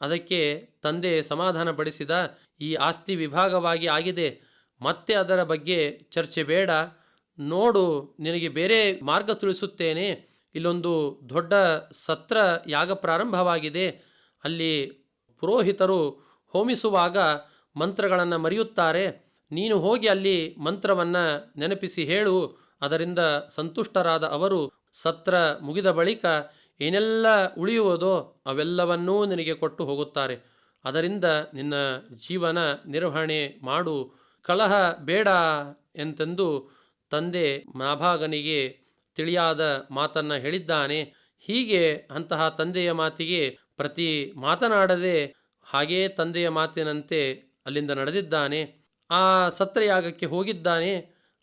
ಅದಕ್ಕೆ ತಂದೆ ಸಮಾಧಾನಪಡಿಸಿದ, ಈ ಆಸ್ತಿ ವಿಭಾಗವಾಗಿ ಆಗಿದೆ. ಮತ್ತೆ ಅದರ ಬಗ್ಗೆ ಚರ್ಚೆ ಬೇಡ. ನೋಡು, ನಿನಗೆ ಬೇರೆ ಮಾರ್ಗ ತಿಳಿಸುತ್ತೇನೆ. ಇಲ್ಲೊಂದು ದೊಡ್ಡ ಸತ್ರ ಯಾಗ ಪ್ರಾರಂಭವಾಗಿದೆ. ಅಲ್ಲಿ ಪುರೋಹಿತರು ಹೋಮಿಸುವಾಗ ಮಂತ್ರಗಳನ್ನು ಮರೆಯುತ್ತಾರೆ. ನೀನು ಹೋಗಿ ಅಲ್ಲಿ ಮಂತ್ರವನ್ನು ನೆನಪಿಸಿ ಹೇಳು. ಅದರಿಂದ ಸಂತುಷ್ಟರಾದ ಅವರು ಸತ್ರ ಮುಗಿದ ಬಳಿಕ ಏನೆಲ್ಲ ಉಳಿಯುವುದೋ ಅವೆಲ್ಲವನ್ನೂ ನಿನಗೆ ಕೊಟ್ಟು ಹೋಗುತ್ತಾರೆ. ಅದರಿಂದ ನಿನ್ನ ಜೀವನ ನಿರ್ವಹಣೆ ಮಾಡು. ಕಲಹ ಬೇಡ ಎಂತೆಂದು ತಂದೆ ಮಾಭಾಗನಿಗೆ ತಿಳಿಯಾದ ಮಾತನ್ನು ಹೇಳಿದ್ದಾನೆ. ಹೀಗೆ ಅಂತಹ ತಂದೆಯ ಮಾತಿಗೆ ಪ್ರತಿ ಮಾತನಾಡದೆ ಹಾಗೇ ತಂದೆಯ ಮಾತಿನಂತೆ ಅಲ್ಲಿಂದ ನಡೆದಿದ್ದಾನೆ. ಆ ಸತ್ರಯಾಗಕ್ಕೆ ಹೋಗಿದ್ದಾನೆ.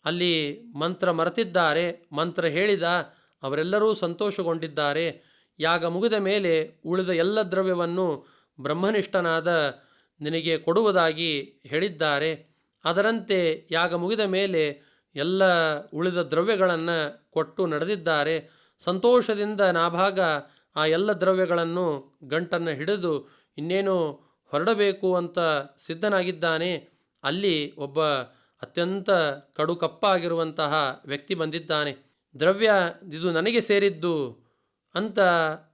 ಅಲ್ಲಿ ಮಂತ್ರ ಮರೆತಿದ್ದಾರೆ. ಮಂತ್ರ ಹೇಳಿದ ಅವರೆಲ್ಲರೂ ಸಂತೋಷಗೊಂಡಿದ್ದಾರೆ. ಯಾಗ ಮುಗಿದ ಮೇಲೆ ಉಳಿದ ಎಲ್ಲ ದ್ರವ್ಯವನ್ನು ಬ್ರಹ್ಮನಿಷ್ಠನಾದ ನಿನಗೆ ಕೊಡುವುದಾಗಿ ಹೇಳಿದ್ದಾರೆ. ಅದರಂತೆ ಯಾಗ ಮುಗಿದ ಮೇಲೆ ಎಲ್ಲ ಉಳಿದ ದ್ರವ್ಯಗಳನ್ನು ಕೊಟ್ಟು ನಡೆದಿದ್ದಾರೆ. ಸಂತೋಷದಿಂದ ನಾಭಾಗ ಆ ಎಲ್ಲ ದ್ರವ್ಯಗಳನ್ನು ಗಂಟನ್ನು ಹಿಡಿದು ಇನ್ನೇನು ಹೊರಡಬೇಕು ಅಂತ ಸಿದ್ಧನಾಗಿದ್ದಾನೆ, ಅಲ್ಲಿ ಒಬ್ಬ ಅತ್ಯಂತ ಕಡು ಕಪ್ಪಾಗಿರುವಂತಹ ವ್ಯಕ್ತಿ ಬಂದಿದ್ದಾನೆ. ದ್ರವ್ಯ ಇದು ನನಗೆ ಸೇರಿದ್ದು ಅಂತ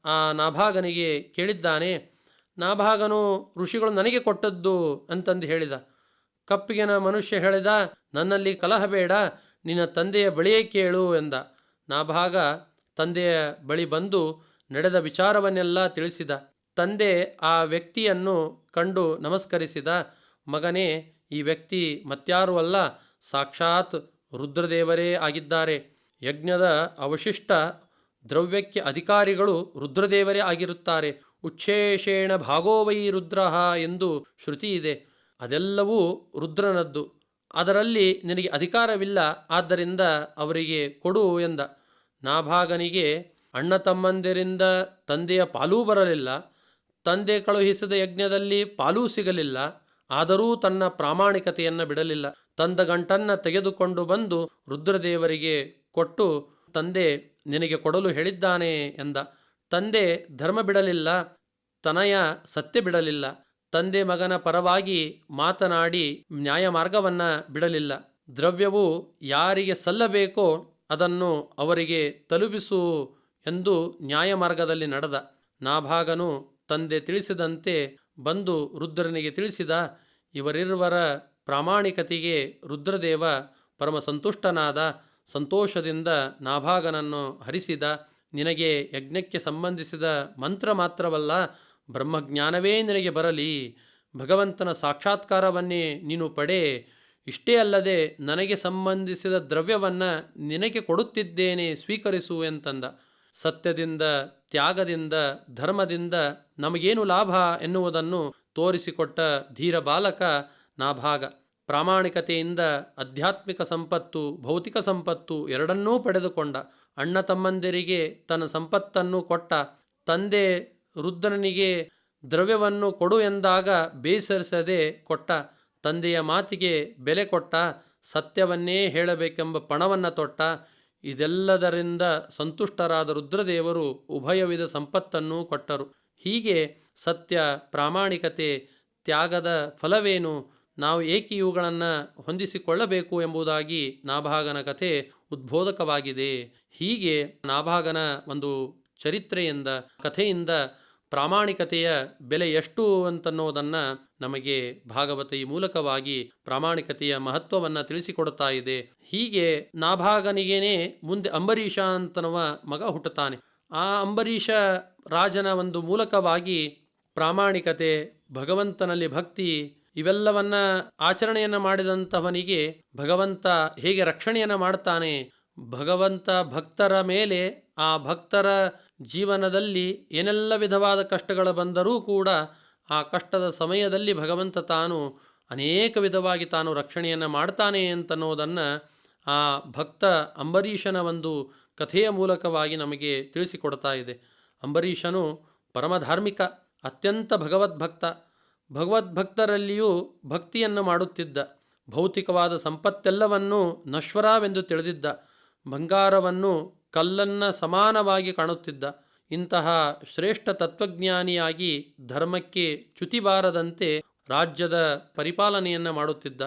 ಆ ನಾಭಾಗನಿಗೆ ಕೇಳಿದ್ದಾನೆ. ನಾಭಾಗನು ಋಷಿಗಳು ನನಗೆ ಕೊಟ್ಟದ್ದು ಅಂತಂದು ಹೇಳಿದ. ಕಪ್ಪಿಗೆನ ಮನುಷ್ಯ ಹೇಳಿದ, ನನ್ನಲ್ಲಿ ಕಲಹ ಬೇಡ, ನಿನ್ನ ತಂದೆಯ ಬಳಿಯೇ ಕೇಳು ಎಂದ. ನಾಭಾಗ ತಂದೆಯ ಬಳಿ ಬಂದು ನಡೆದ ವಿಚಾರವನ್ನೆಲ್ಲ ತಿಳಿಸಿದ. ತಂದೆ ಆ ವ್ಯಕ್ತಿಯನ್ನು ಕಂಡು ನಮಸ್ಕರಿಸಿದ ಮಗನೇ, ಈ ವ್ಯಕ್ತಿ ಮತ್ಯಾರೂ ಅಲ್ಲ, ಸಾಕ್ಷಾತ್ ರುದ್ರದೇವರೇ ಆಗಿದ್ದಾರೆ. ಯಜ್ಞದ ಅವಶಿಷ್ಟ ದ್ರವ್ಯಕ್ಕೆ ಅಧಿಕಾರಿಗಳು ರುದ್ರದೇವರೇ ಆಗಿರುತ್ತಾರೆ. ಉಚ್ಛೇಷೇಣ ಭಾಗೋವೈ ರುದ್ರ ಎಂದು ಶ್ರುತಿ ಇದೆ. ಅದೆಲ್ಲವೂ ರುದ್ರನದ್ದು. ಅದರಲ್ಲಿ ನಿನಗೆ ಅಧಿಕಾರವಿಲ್ಲ, ಆದ್ದರಿಂದ ಅವರಿಗೆ ಕೊಡು ಎಂದ. ನಾಭಾಗನಿಗೆ ಅಣ್ಣ ತಮ್ಮಂದಿರಿಂದ ತಂದೆಯ ಪಾಲೂ ಬರಲಿಲ್ಲ. ತಂದೆ ಕಳುಹಿಸಿದ ಯಜ್ಞದಲ್ಲಿ ಪಾಲೂ ಸಿಗಲಿಲ್ಲ, ಆದರೂ ತನ್ನ ಪ್ರಾಮಾಣಿಕತೆಯನ್ನು ಬಿಡಲಿಲ್ಲ. ತಂದ ಗಂಟನ್ನು ತೆಗೆದುಕೊಂಡು ಬಂದು ರುದ್ರದೇವರಿಗೆ ಕೊಟ್ಟು, ತಂದೆ, ನಿನಗೆ ಕೊಡಲು ಹೇಳಿದ್ದಾನೆ ಎಂದ. ತಂದೆ, ಧರ್ಮ ಬಿಡಲಿಲ್ಲ, ತನಯ ಸತ್ಯ ಬಿಡಲಿಲ್ಲ. ತಂದೆ ಮಗನ ಪರವಾಗಿ ಮಾತನಾಡಿ ನ್ಯಾಯ ಮಾರ್ಗವನ್ನು ಬಿಡಲಿಲ್ಲ. ದ್ರವ್ಯವು ಯಾರಿಗೆ ಸಲ್ಲಬೇಕೋ ಅದನ್ನು ಅವರಿಗೆ ತಲುಪಿಸು ಎಂದು ನ್ಯಾಯ ಮಾರ್ಗದಲ್ಲಿ ನಡೆದ. ನಾಭಾಗನು ತಂದೆ ತಿಳಿಸಿದಂತೆ ಬಂದು ರುದ್ರನಿಗೆ ತಿಳಿಸಿದ, ಇವರಿರುವರ ಪ್ರಾಮಾಣಿಕತೆಗೆ ರುದ್ರದೇವ ಪರಮ ಸಂತುಷ್ಟನಾದ, ಸಂತೋಷದಿಂದ ನಾಭಾಗನನ್ನು ಹರಿಸಿದ, ನಿನಗೆ ಯಜ್ಞಕ್ಕೆ ಸಂಬಂಧಿಸಿದ ಮಂತ್ರ ಮಾತ್ರವಲ್ಲ, ಬ್ರಹ್ಮಜ್ಞಾನವೇ ನಿನಗೆ ಬರಲಿ. ಭಗವಂತನ ಸಾಕ್ಷಾತ್ಕಾರವನ್ನೇ ನೀನು ಪಡೆ. ಇಷ್ಟೇ ಅಲ್ಲದೆ ನನಗೆ ಸಂಬಂಧಿಸಿದ ದ್ರವ್ಯವನ್ನು ನಿನಗೆ ಕೊಡುತ್ತಿದ್ದೇನೆ, ಸ್ವೀಕರಿಸು ಎಂತಂದ. ಸತ್ಯದಿಂದ, ತ್ಯಾಗದಿಂದ, ಧರ್ಮದಿಂದ ನಮಗೇನು ಲಾಭ ಎನ್ನುವುದನ್ನು ತೋರಿಸಿಕೊಟ್ಟ ಧೀರ ಬಾಲಕ ನಾಭಾಗ. ಪ್ರಾಮಾಣಿಕತೆಯಿಂದ ಆಧ್ಯಾತ್ಮಿಕ ಸಂಪತ್ತು, ಭೌತಿಕ ಸಂಪತ್ತು ಎರಡನ್ನೂ ಪಡೆದುಕೊಂಡ, ಅಣ್ಣ ತಮ್ಮಂದಿರಿಗೆ ತನ್ನ ಸಂಪತ್ತನ್ನು ಕೊಟ್ಟ, ತಂದೆ ರುದ್ರನಿಗೆ ದ್ರವ್ಯವನ್ನು ಕೊಡು ಎಂದಾಗ ಬೇಸರಿಸದೆ ಕೊಟ್ಟ, ತಂದೆಯ ಮಾತಿಗೆ ಬೆಲೆ ಕೊಟ್ಟ, ಸತ್ಯವನ್ನೇ ಹೇಳಬೇಕೆಂಬ ಪಣವನ್ನು ತೊಟ್ಟ, ಇದೆಲ್ಲದರಿಂದ ಸಂತುಷ್ಟರಾದ ರುದ್ರದೇವರು ಉಭಯವಿಧ ಸಂಪತ್ತನ್ನು ಕೊಟ್ಟರು. ಹೀಗೆ ಸತ್ಯ ಪ್ರಾಮಾಣಿಕತೆ ತ್ಯಾಗದ ಫಲವೇನು? ನಾವು ಏಕೆ ಇವುಗಳನ್ನು ಹೊಂದಿಸಿಕೊಳ್ಳಬೇಕು ಎಂಬುದಾಗಿ ನಾಭಾಗನ ಕಥೆ ಉದ್ಬೋಧಕವಾಗಿದೆ. ಹೀಗೆ ನಾಭಾಗನ ಒಂದು ಚರಿತ್ರೆಯಿಂದ, ಕಥೆಯಿಂದ ಪ್ರಾಮಾಣಿಕತೆಯ ಬೆಲೆ ಎಷ್ಟು ಅಂತನ್ನೋದನ್ನು ನಮಗೆ ಭಾಗವತ ಈ ಮೂಲಕವಾಗಿ ಪ್ರಾಮಾಣಿಕತೆಯ ಮಹತ್ವವನ್ನು ತಿಳಿಸಿಕೊಡ್ತಾ ಇದೆ. ಹೀಗೆ ನಾಭಾಗನಿಗೇನೆ ಮುಂದೆ ಅಂಬರೀಷ ಅಂತನವ ಮಗ ಹುಟ್ಟುತ್ತಾನೆ. ಆ ಅಂಬರೀಷ ರಾಜನ ಒಂದು ಮೂಲಕವಾಗಿ ಪ್ರಾಮಾಣಿಕತೆ, ಭಗವಂತನಲ್ಲಿ ಭಕ್ತಿ ಇವೆಲ್ಲವನ್ನ ಆಚರಣೆಯನ್ನು ಮಾಡಿದಂಥವನಿಗೆ ಭಗವಂತ ಹೇಗೆ ರಕ್ಷಣೆಯನ್ನು ಮಾಡ್ತಾನೆ? ಭಗವಂತ ಭಕ್ತರ ಮೇಲೆ ಆ ಭಕ್ತರ ಜೀವನದಲ್ಲಿ ಏನೆಲ್ಲ ವಿಧವಾದ ಕಷ್ಟಗಳು ಬಂದರೂ ಕೂಡ ಆ ಕಷ್ಟದ ಸಮಯದಲ್ಲಿ ಭಗವಂತ ತಾನು ಅನೇಕ ವಿಧವಾಗಿ ತಾನು ರಕ್ಷಣೆಯನ್ನು ಮಾಡ್ತಾನೆ ಅಂತನ್ನೋದನ್ನು ಆ ಭಕ್ತ ಅಂಬರೀಷನ ಒಂದು ಕಥೆಯ ಮೂಲಕವಾಗಿ ನಮಗೆ ತಿಳಿಸಿಕೊಡ್ತಾ ಇದೆ. ಅಂಬರೀಷನು ಪರಮಧಾರ್ಮಿಕ, ಅತ್ಯಂತ ಭಗವದ್ಭಕ್ತ. ಭಗವದ್ಭಕ್ತರಲ್ಲಿಯೂ ಭಕ್ತಿಯನ್ನು ಮಾಡುತ್ತಿದ್ದ. ಭೌತಿಕವಾದ ಸಂಪತ್ತೆಲ್ಲವನ್ನೂ ನಶ್ವರವೆಂದು ತಿಳಿದಿದ್ದ. ಬಂಗಾರವನ್ನು ಕಲ್ಲನ್ನು ಸಮಾನವಾಗಿ ಕಾಣುತ್ತಿದ್ದ. ಇಂತಹ ಶ್ರೇಷ್ಠ ತತ್ವಜ್ಞಾನಿಯಾಗಿ ಧರ್ಮಕ್ಕೆ ಚ್ಯುತಿ ಬಾರದಂತೆ ರಾಜ್ಯದ ಪರಿಪಾಲನೆಯನ್ನು ಮಾಡುತ್ತಿದ್ದ.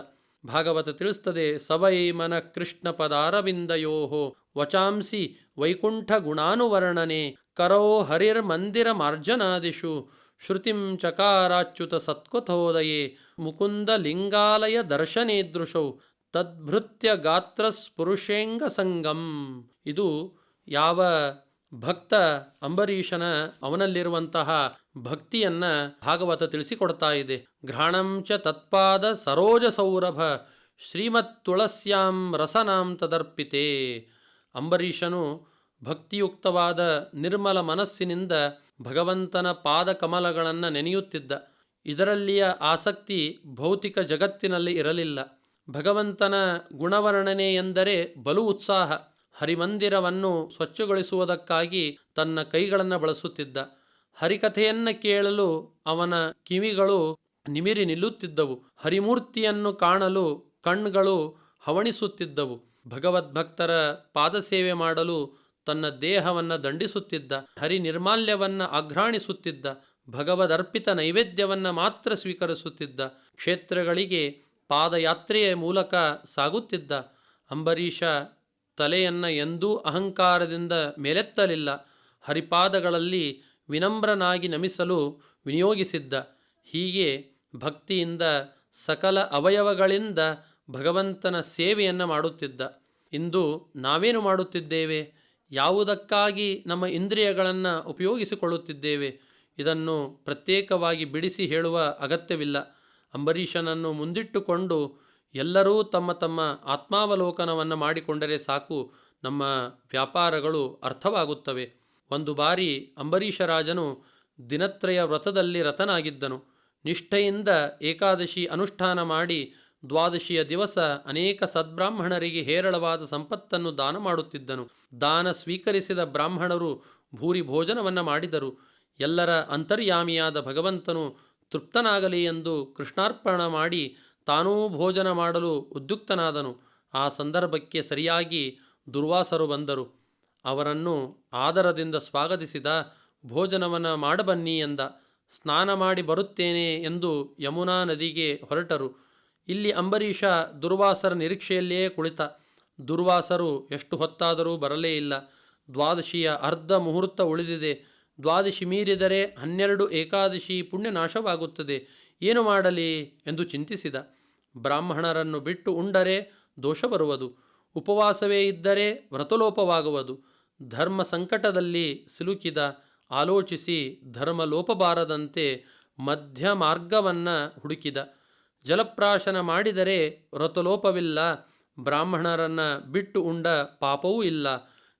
ಭಾಗವತ ತಿಳಿಸ್ತದೆ ಸವೈಮನ ಮನ ಕೃಷ್ಣ ಪದಾರವಿಂದಯೋಹೋ ವಚಾಂಸಿ ವೈಕುಂಠ ಗುಣಾನುವರ್ಣನೆ ಕರೋ ಹರಿರ್ಮಂದಿರ ಮಾರ್ಜನಾದಿಷು ಶ್ರುತಿಂ ಚಕಾರಾಚ್ಯುತ ಸತ್ಕಥೋದಯೇ ಮುಕುಂದ ಲಿಂಗಾಲಯ ದರ್ಶನೇದೃಶೌ ತದ್ಭೃತ್ಯ ಗಾತ್ರ ಸ್ಪುರುಷೇಂಗ ಸಂಗಂ ಇದು ಯಾವ ಭಕ್ತ ಅಂಬರೀಷನ ಅವನಲ್ಲಿರುವಂತಹ ಭಕ್ತಿಯನ್ನ ಭಾಗವತ ತಿಳಿಸಿಕೊಡ್ತಾ ಇದೆ. ಘ್ರಾಣಂ ಚ ತತ್ಪಾದ ಸರೋಜ ಸೌರಭ ಶ್ರೀಮತ್ ತುಳಸ್ಯಾಂ ರಸನಾಂ ತದರ್ಪಿತೆ. ಅಂಬರೀಷನು ಭಕ್ತಿಯುಕ್ತವಾದ ನಿರ್ಮಲ ಮನಸ್ಸಿನಿಂದ ಭಗವಂತನ ಪಾದ ಕಮಲಗಳನ್ನು ನೆನೆಯುತ್ತಿದ್ದ. ಇದರಲ್ಲಿಯ ಆಸಕ್ತಿ ಭೌತಿಕ ಜಗತ್ತಿನಲ್ಲಿ ಇರಲಿಲ್ಲ. ಭಗವಂತನ ಗುಣವರ್ಣನೆ ಎಂದರೆ ಬಲು ಉತ್ಸಾಹ. ಹರಿಮಂದಿರವನ್ನು ಸ್ವಚ್ಛಗೊಳಿಸುವುದಕ್ಕಾಗಿ ತನ್ನ ಕೈಗಳನ್ನು ಬಳಸುತ್ತಿದ್ದ. ಹರಿಕಥೆಯನ್ನು ಕೇಳಲು ಅವನ ಕಿವಿಗಳು ನಿಮಿರಿ ನಿಲ್ಲುತ್ತಿದ್ದವು. ಹರಿಮೂರ್ತಿಯನ್ನು ಕಾಣಲು ಕಣ್ಗಳು ಹವಣಿಸುತ್ತಿದ್ದವು. ಭಗವದ್ಭಕ್ತರ ಪಾದಸೇವೆ ಮಾಡಲು ತನ್ನ ದೇಹವನ್ನು ದಂಡಿಸುತ್ತಿದ್ದ ಹರಿ ನಿರ್ಮಾಲ್ಯವನ್ನು ಅಘ್ರಾಣಿಸುತ್ತಿದ್ದ, ಭಗವದರ್ಪಿತ ನೈವೇದ್ಯವನ್ನು ಮಾತ್ರ ಸ್ವೀಕರಿಸುತ್ತಿದ್ದ ಕ್ಷೇತ್ರಗಳಿಗೆ ಪಾದಯಾತ್ರೆಯ ಮೂಲಕ ಸಾಗುತ್ತಿದ್ದ, ಅಂಬರೀಷ ತಲೆಯನ್ನು ಎಂದೂ ಅಹಂಕಾರದಿಂದ ಮೇಲೆತ್ತಲಿಲ್ಲ, ಹರಿಪಾದಗಳಲ್ಲಿ ವಿನಮ್ರನಾಗಿ ನಮಿಸಲು ವಿನಿಯೋಗಿಸಿದ್ದ, ಹೀಗೆ ಭಕ್ತಿಯಿಂದ ಸಕಲ ಅವಯವಗಳಿಂದ ಭಗವಂತನ ಸೇವೆಯನ್ನು ಮಾಡುತ್ತಿದ್ದ. ಇಂದು ನಾವೇನು ಮಾಡುತ್ತಿದ್ದೇವೆ? ಯಾವುದಕ್ಕಾಗಿ ನಮ್ಮ ಇಂದ್ರಿಯಗಳನ್ನು ಉಪಯೋಗಿಸಿಕೊಳ್ಳುತ್ತಿದ್ದೇವೆ? ಇದನ್ನು ಪ್ರತ್ಯೇಕವಾಗಿ ಬಿಡಿಸಿ ಹೇಳುವ ಅಗತ್ಯವಿಲ್ಲ. ಅಂಬರೀಷನನ್ನು ಮುಂದಿಟ್ಟುಕೊಂಡು ಎಲ್ಲರೂ ತಮ್ಮ ತಮ್ಮ ಆತ್ಮಾವಲೋಕನವನ್ನು ಮಾಡಿಕೊಂಡರೆ ಸಾಕು, ನಮ್ಮ ವ್ಯಾಪಾರಗಳು ಅರ್ಥವಾಗುತ್ತವೆ. ಒಂದು ಬಾರಿ ಅಂಬರೀಷರಾಜನು ದಿನತ್ರಯ ವ್ರತದಲ್ಲಿ ರತನಾಗಿದ್ದನು. ನಿಷ್ಠೆಯಿಂದ ಏಕಾದಶಿ ಅನುಷ್ಠಾನ ಮಾಡಿ ದ್ವಾದಶಿಯ ದಿವಸ ಅನೇಕ ಸದ್ಬ್ರಾಹ್ಮಣರಿಗೆ ಹೇರಳವಾದ ಸಂಪತ್ತನ್ನು ದಾನ ಮಾಡುತ್ತಿದ್ದನು. ದಾನ ಸ್ವೀಕರಿಸಿದ ಬ್ರಾಹ್ಮಣರು ಭೂರಿ ಭೋಜನವನ್ನು ಮಾಡಿದರು. ಎಲ್ಲರ ಅಂತರ್ಯಾಮಿಯಾದ ಭಗವಂತನು ತೃಪ್ತನಾಗಲಿ ಎಂದು ಕೃಷ್ಣಾರ್ಪಣ ಮಾಡಿ ತಾನೂ ಭೋಜನ ಮಾಡಲು ಉದ್ಯುಕ್ತನಾದನು. ಆ ಸಂದರ್ಭಕ್ಕೆ ಸರಿಯಾಗಿ ದುರ್ವಾಸರು ಬಂದರು. ಅವರನ್ನು ಆದರದಿಂದ ಸ್ವಾಗತಿಸಿದ, ಭೋಜನವನ್ನು ಮಾಡಬನ್ನಿ ಎಂದ. ಸ್ನಾನ ಮಾಡಿ ಬರುತ್ತೇನೆ ಎಂದು ಯಮುನಾ ನದಿಗೆ ಹೊರಟರು. ಇಲ್ಲಿ ಅಂಬರೀಷ ದುರ್ವಾಸರ ನಿರೀಕ್ಷೆಯಲ್ಲಿಯೇ ಕುಳಿತ. ದುರ್ವಾಸರು ಎಷ್ಟು ಹೊತ್ತಾದರೂ ಬರಲೇ ಇಲ್ಲ. ದ್ವಾದಶಿಯ ಅರ್ಧ ಮುಹೂರ್ತ ಉಳಿದಿದೆ. ದ್ವಾದಶಿ ಮೀರಿದರೆ ಹನ್ನೆರಡು ಏಕಾದಶಿ ಪುಣ್ಯ ನಾಶವಾಗುತ್ತದೆ ಏನು ಮಾಡಲಿ ಎಂದು ಚಿಂತಿಸಿದ. ಬ್ರಾಹ್ಮಣರನ್ನು ಬಿಟ್ಟು ಉಂಡರೆ ದೋಷ ಬರುವುದು. ಉಪವಾಸವೇ ಇದ್ದರೆ ವ್ರತಲೋಪವಾಗುವುದು. ಧರ್ಮ ಸಂಕಟದಲ್ಲಿ ಸಿಲುಕಿದ. ಆಲೋಚಿಸಿ ಧರ್ಮ ಲೋಪಬಾರದಂತೆ ಮಧ್ಯ ಮಾರ್ಗವನ್ನು ಹುಡುಕಿದ. ಜಲಪ್ರಾಶನ ಮಾಡಿದರೆ ವ್ರತಲೋಪವಿಲ್ಲ ಬ್ರಾಹ್ಮಣರನ್ನು ಬಿಟ್ಟು ಉಂಡ ಪಾಪವೂ ಇಲ್ಲ.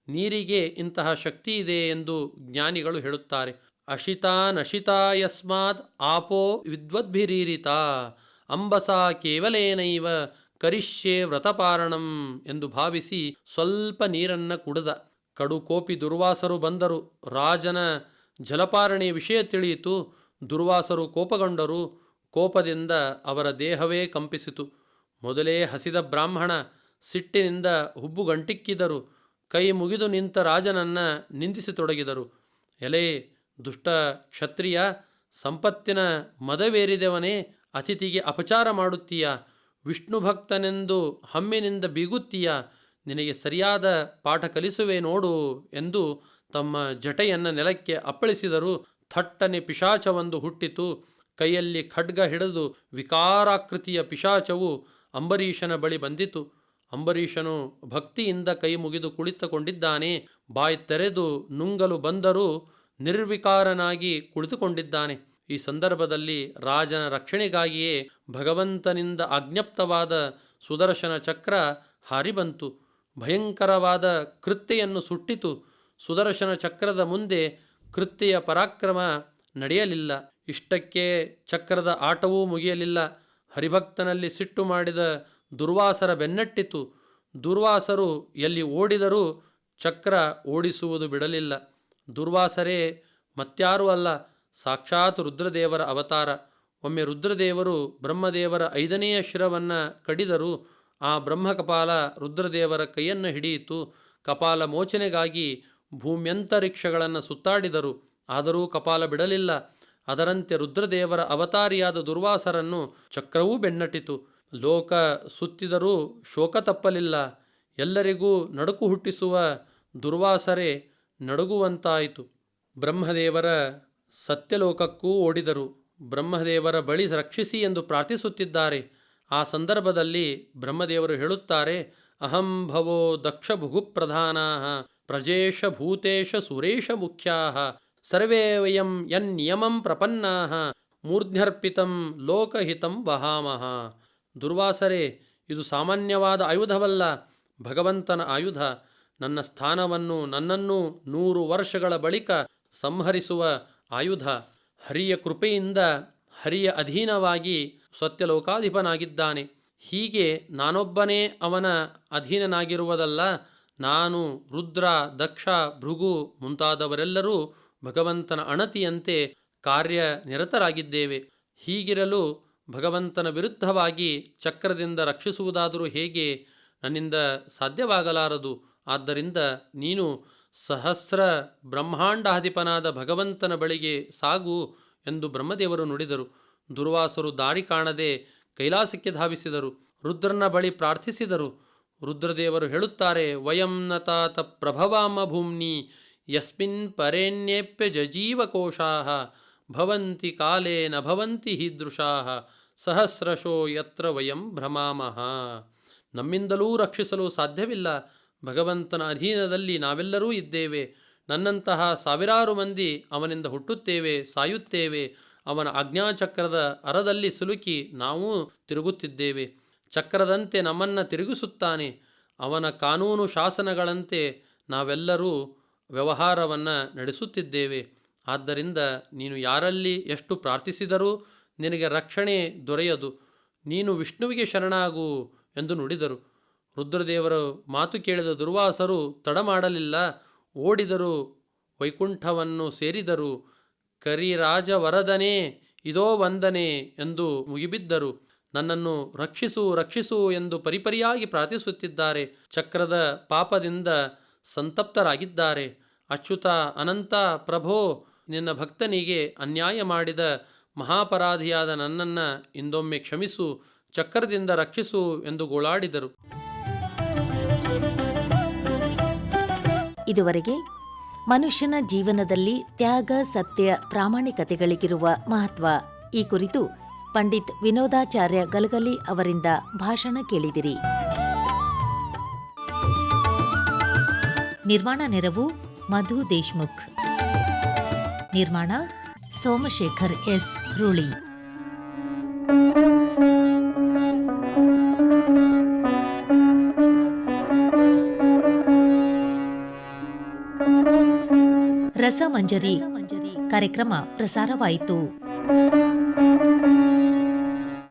ನೀರಿಗೆ ಇಂತಹ ಶಕ್ತಿ ಇದೆ ಎಂದು ಜ್ಞಾನಿಗಳು ಹೇಳುತ್ತಾರೆ. ಅಶಿತಾನಶಿತಾ ಯಸ್ಮಾತ್ ಆಪೋ ವಿದ್ವದ್ಭಿರೀರಿತ, ಅಂಬಸಾ ಕೇವಲೇನೈವ, ಕರಿಷ್ಯೆ ವ್ರತಪಾರಣಂ ಎಂದು ಭಾವಿಸಿ ಸ್ವಲ್ಪ ನೀರನ್ನು ಕುಡಿದ. ಕಡು ಕೋಪಿ ದುರ್ವಾಸರು ಬಂದರು. ರಾಜನ ಜಲಪಾರಣೆಯ ವಿಷಯ ತಿಳಿಯಿತು. ದುರ್ವಾಸರು ಕೋಪಗೊಂಡರು. ಕೋಪದಿಂದ ಅವರ ದೇಹವೇ ಕಂಪಿಸಿತು. ಮೊದಲೇ ಹಸಿದ ಬ್ರಾಹ್ಮಣ ಸಿಟ್ಟಿನಿಂದ ಹುಬ್ಬುಗಂಟಿಕ್ಕಿದರು ಕೈ ಮುಗಿದು ನಿಂತ ರಾಜನನ್ನ ನಿಂದಿಸತೊಡಗಿದರು. ಎಲೆ, ದುಷ್ಟ ಕ್ಷತ್ರಿಯ, ಸಂಪತ್ತಿನ ಮದವೇರಿದವನೇ, ಅತಿಥಿಗೆ ಅಪಚಾರ ಮಾಡುತ್ತೀಯ? ವಿಷ್ಣು ಭಕ್ತನೆಂದು ಹಮ್ಮಿನಿಂದ ಬೀಗುತ್ತೀಯ? ನಿನಗೆ ಸರಿಯಾದ ಪಾಠ ಕಲಿಸುವೆ ನೋಡು ಎಂದು ತಮ್ಮ ಜಟೆಯನ್ನು ನೆಲಕ್ಕೆ ಅಪ್ಪಳಿಸಿದರು. ಥಟ್ಟನೆ ಪಿಶಾಚವೊಂದು ಹುಟ್ಟಿತು. ಕೈಯಲ್ಲಿ ಖಡ್ಗ ಹಿಡಿದು ವಿಕಾರಾಕೃತಿಯ ಪಿಶಾಚವು ಅಂಬರೀಷನ ಬಳಿ ಬಂದಿತು. ಅಂಬರೀಷನು ಭಕ್ತಿಯಿಂದ ಕೈ ಮುಗಿದು ಕುಳಿತುಕೊಂಡಿದ್ದಾನೆ. ಬಾಯಿ ತೆರೆದು ನುಂಗಲು ಬಂದರೂ ನಿರ್ವಿಕಾರನಾಗಿ ಕುಳಿತುಕೊಂಡಿದ್ದಾನೆ. ಈ ಸಂದರ್ಭದಲ್ಲಿ ರಾಜನ ರಕ್ಷಣೆಗಾಗಿಯೇ ಭಗವಂತನಿಂದ ಅಜ್ಞಪ್ತವಾದ ಸುದರ್ಶನ ಚಕ್ರ ಹಾರಿಬಂತು. ಭಯಂಕರವಾದ ಕೃತ್ಯೆಯನ್ನು ಸುಟ್ಟಿತು. ಸುದರ್ಶನ ಚಕ್ರದ ಮುಂದೆ ಕೃತ್ಯೆಯ ಪರಾಕ್ರಮ ನಡೆಯಲಿಲ್ಲ. ಇಷ್ಟಕ್ಕೆ ಚಕ್ರದ ಆಟವೂ ಮುಗಿಯಲಿಲ್ಲ. ಹರಿಭಕ್ತನಲ್ಲಿ ಸಿಟ್ಟು ಮಾಡಿದ ದುರ್ವಾಸರ ಬೆನ್ನಟ್ಟಿತು. ದುರ್ವಾಸರು ಎಲ್ಲಿ ಓಡಿದರೂ ಚಕ್ರ ಓಡಿಸುವುದು ಬಿಡಲಿಲ್ಲ. ದುರ್ವಾಸರೇ ಮತ್ಯಾರೂ ಅಲ್ಲ, ಸಾಕ್ಷಾತ್ ರುದ್ರದೇವರ ಅವತಾರ. ಒಮ್ಮೆ ರುದ್ರದೇವರು ಬ್ರಹ್ಮದೇವರ ಐದನೆಯ ಶಿರವನ್ನು ಕಡಿದರು ಆ ಬ್ರಹ್ಮಕಪಾಲ ರುದ್ರದೇವರ ಕೈಯನ್ನು ಹಿಡಿಯಿತು. ಕಪಾಲ ಮೋಚನೆಗಾಗಿ ಭೂಮ್ಯಂತರಿಕ್ಷಗಳನ್ನು ಸುತ್ತಾಡಿದರು. ಆದರೂ ಕಪಾಲ ಬಿಡಲಿಲ್ಲ. ಅದರಂತೆ ರುದ್ರದೇವರ ಅವತಾರಿಯಾದ ದುರ್ವಾಸರನ್ನು ಚಕ್ರವೂ ಬೆನ್ನಟ್ಟಿತು. ಲೋಕ ಸುತ್ತಿದರೂ ಶೋಕ ತಪ್ಪಲಿಲ್ಲ. ಎಲ್ಲರಿಗೂ ನಡುಕು ಹುಟ್ಟಿಸುವ ದುರ್ವಾಸರೇ ನಡುಗುವಂತಾಯಿತು. ಬ್ರಹ್ಮದೇವರ ಸತ್ಯಲೋಕಕ್ಕೂ ಓಡಿದರು. ಬ್ರಹ್ಮದೇವರ ಬಳಿ ರಕ್ಷಿಸಿ ಎಂದು ಪ್ರಾರ್ಥಿಸುತ್ತಿದ್ದಾರೆ. ಆ ಸಂದರ್ಭದಲ್ಲಿ ಬ್ರಹ್ಮದೇವರು ಹೇಳುತ್ತಾರೆ, ಅಹಂ ಭವೋ ದಕ್ಷ ಭುಗುಪ್ರಧಾನಾ ಪ್ರಜೇಶ ಭೂತೇಶ ಸುರೇಶ ಮುಖ್ಯಾ ಸರ್ವೇ ವಯಂ ಯನ್ನಿಯಮಂ ಪ್ರಪನ್ನಾ ಮೂರ್ಧ್ಯರ್ಪಿತಂ ಲೋಕಹಿತಂ ವಹಾಮಹ. ದುರ್ವಾಸರೇ, ಇದು ಸಾಮಾನ್ಯವಾದ ಆಯುಧವಲ್ಲ, ಭಗವಂತನ ಆಯುಧ. ನನ್ನ ಸ್ಥಾನವನ್ನು ನನ್ನನ್ನು ನೂರು ವರ್ಷಗಳ ಬಳಿಕ ಸಂಹರಿಸುವ ಆಯುಧ. ಹರಿಯ ಕೃಪೆಯಿಂದ ಹರಿಯ ಅಧೀನವಾಗಿ ಸತ್ಯಲೋಕಾಧಿಪನಾಗಿದ್ದಾನೆ. ಹೀಗೆ ನಾನೊಬ್ಬನೇ ಅವನ ಅಧೀನನಾಗಿರುವುದಲ್ಲ, ನಾನು ರುದ್ರ, ದಕ್ಷ, ಭೃಗು ಮುಂತಾದವರೆಲ್ಲರೂ ಭಗವಂತನ ಅಣತಿಯಂತೆ ಕಾರ್ಯನಿರತರಾಗಿದ್ದೇವೆ. ಹೀಗಿರಲು ಭಗವಂತನ ವಿರುದ್ಧವಾಗಿ ಚಕ್ರದಿಂದ ರಕ್ಷಿಸುವುದಾದರೂ ಹೇಗೆ ನನ್ನಿಂದ ಸಾಧ್ಯವಾಗಲಾರದು? ಆದ್ದರಿಂದ ನೀನು ಸಹಸ್ರ ಬ್ರಹ್ಮಾಂಡಾಧಿಪನಾದ ಭಗವಂತನ ಬಳಿಗೆ ಸಾಗು ಎಂದು ಬ್ರಹ್ಮದೇವರು ನುಡಿದರು. ದುರ್ವಾಸರು ದಾರಿ ಕಾಣದೆ ಕೈಲಾಸಕ್ಕೆ ಧಾವಿಸಿದರು. ರುದ್ರನ ಬಳಿ ಪ್ರಾರ್ಥಿಸಿದರು. ರುದ್ರದೇವರು ಹೇಳುತ್ತಾರೆ, ವಯಂ ನತಾತ ಪ್ರಭವಾಮ ಭೂಮ್ನಿ ಯಸ್ಮಿನ್ ಪರೇಣ್ಯೇಪ್ಯ ಜೀವಕೋಶಾ ಭವಂತಿ ಕಾಲೇ ಭವಂತಿ ಭವಂತಿ ಹೀದೃಶಾ ಸಹಸ್ರಶೋ ಯತ್ರ ವಯಂ ಭ್ರಮಾಮಹ ನಮ್ಮಿಂದಲೂ ರಕ್ಷಿಸಲು ಸಾಧ್ಯವಿಲ್ಲ, ಭಗವಂತನ ಅಧೀನದಲ್ಲಿ ನಾವೆಲ್ಲರೂ ಇದ್ದೇವೆ, ನನ್ನಂತಹ ಸಾವಿರಾರು ಮಂದಿ ಅವನಿಂದ ಹುಟ್ಟುತ್ತೇವೆ, ಸಾಯುತ್ತೇವೆ, ಅವನ ಆಜ್ಞಾಚಕ್ರದ ಅರದಲ್ಲಿ ಸಿಲುಕಿ ನಾವೂ ತಿರುಗುತ್ತಿದ್ದೇವೆ, ಚಕ್ರದಂತೆ ನಮ್ಮನ್ನು ತಿರುಗಿಸುತ್ತಾನೆ, ಅವನ ಕಾನೂನು ಶಾಸನಗಳಂತೆ ನಾವೆಲ್ಲರೂ ವ್ಯವಹಾರವನ್ನು ನಡೆಸುತ್ತಿದ್ದೇವೆ. ಆದ್ದರಿಂದ ನೀನು ಯಾರಲ್ಲಿ ಎಷ್ಟು ಪ್ರಾರ್ಥಿಸಿದರೂ ನಿನಗೆ ರಕ್ಷಣೆ ದೊರೆಯದು. ನೀನು ವಿಷ್ಣುವಿಗೆ ಶರಣಾಗು ಎಂದು ನುಡಿದರು. ರುದ್ರದೇವರು ಮಾತು ಕೇಳಿದ ದುರ್ವಾಸರು ತಡ ಮಾಡಲಿಲ್ಲ. ಓಡಿದರು, ವೈಕುಂಠವನ್ನು ಸೇರಿದರು. ಕರಿರಾಜ ವರದನೇ, ಇದೋ ವಂದನೆ ಎಂದು ಮುಗಿಬಿದ್ದರು. ನನ್ನನ್ನು ರಕ್ಷಿಸು ರಕ್ಷಿಸು ಎಂದು ಪರಿಪರಿಯಾಗಿ ಪ್ರಾರ್ಥಿಸುತ್ತಿದ್ದಾರೆ. ಚಕ್ರದ ಪಾಪದಿಂದ ಸಂತಪ್ತರಾಗಿದ್ದಾರೆ. ಅಚ್ಯುತ ಅನಂತ ಪ್ರಭೋ, ನಿನ್ನ ಭಕ್ತನಿಗೆ ಅನ್ಯಾಯ ಮಾಡಿದ ಮಹಾಪರಾಧಿಯಾದ ನನ್ನನ್ನು ಇಂದೊಮ್ಮೆ ಕ್ಷಮಿಸು, ಚಕ್ರದಿಂದ ರಕ್ಷಿಸು ಎಂದು ಗೋಳಾಡಿದರು. ಇದುವರೆಗೆ ಮನುಷ್ಯನ ಜೀವನದಲ್ಲಿ ತ್ಯಾಗ, ಸತ್ಯ, ಪ್ರಾಮಾಣಿಕತೆಗಳಿಗಿರುವ ಮಹತ್ವ. ಈ ಕುರಿತು ಪಂಡಿತ್ ವಿನೋದಾಚಾರ್ಯ ಗಲಗಲಿ ಅವರಿಂದ ಭಾಷಣ ಕೇಳಿದಿರಿ. ನಿರ್ಮಾಣ ನೆರವು ಮಧು ದೇಶ್ಮುಖ್. ನಿರ್ಮಾಣ ಸೋಮಶೇಖರ್ ಎಸ್. ರೂಳಿ. ರಸಮಂಜರಿ ಕಾರ್ಯಕ್ರಮ ಪ್ರಸಾರವಾಯಿತು.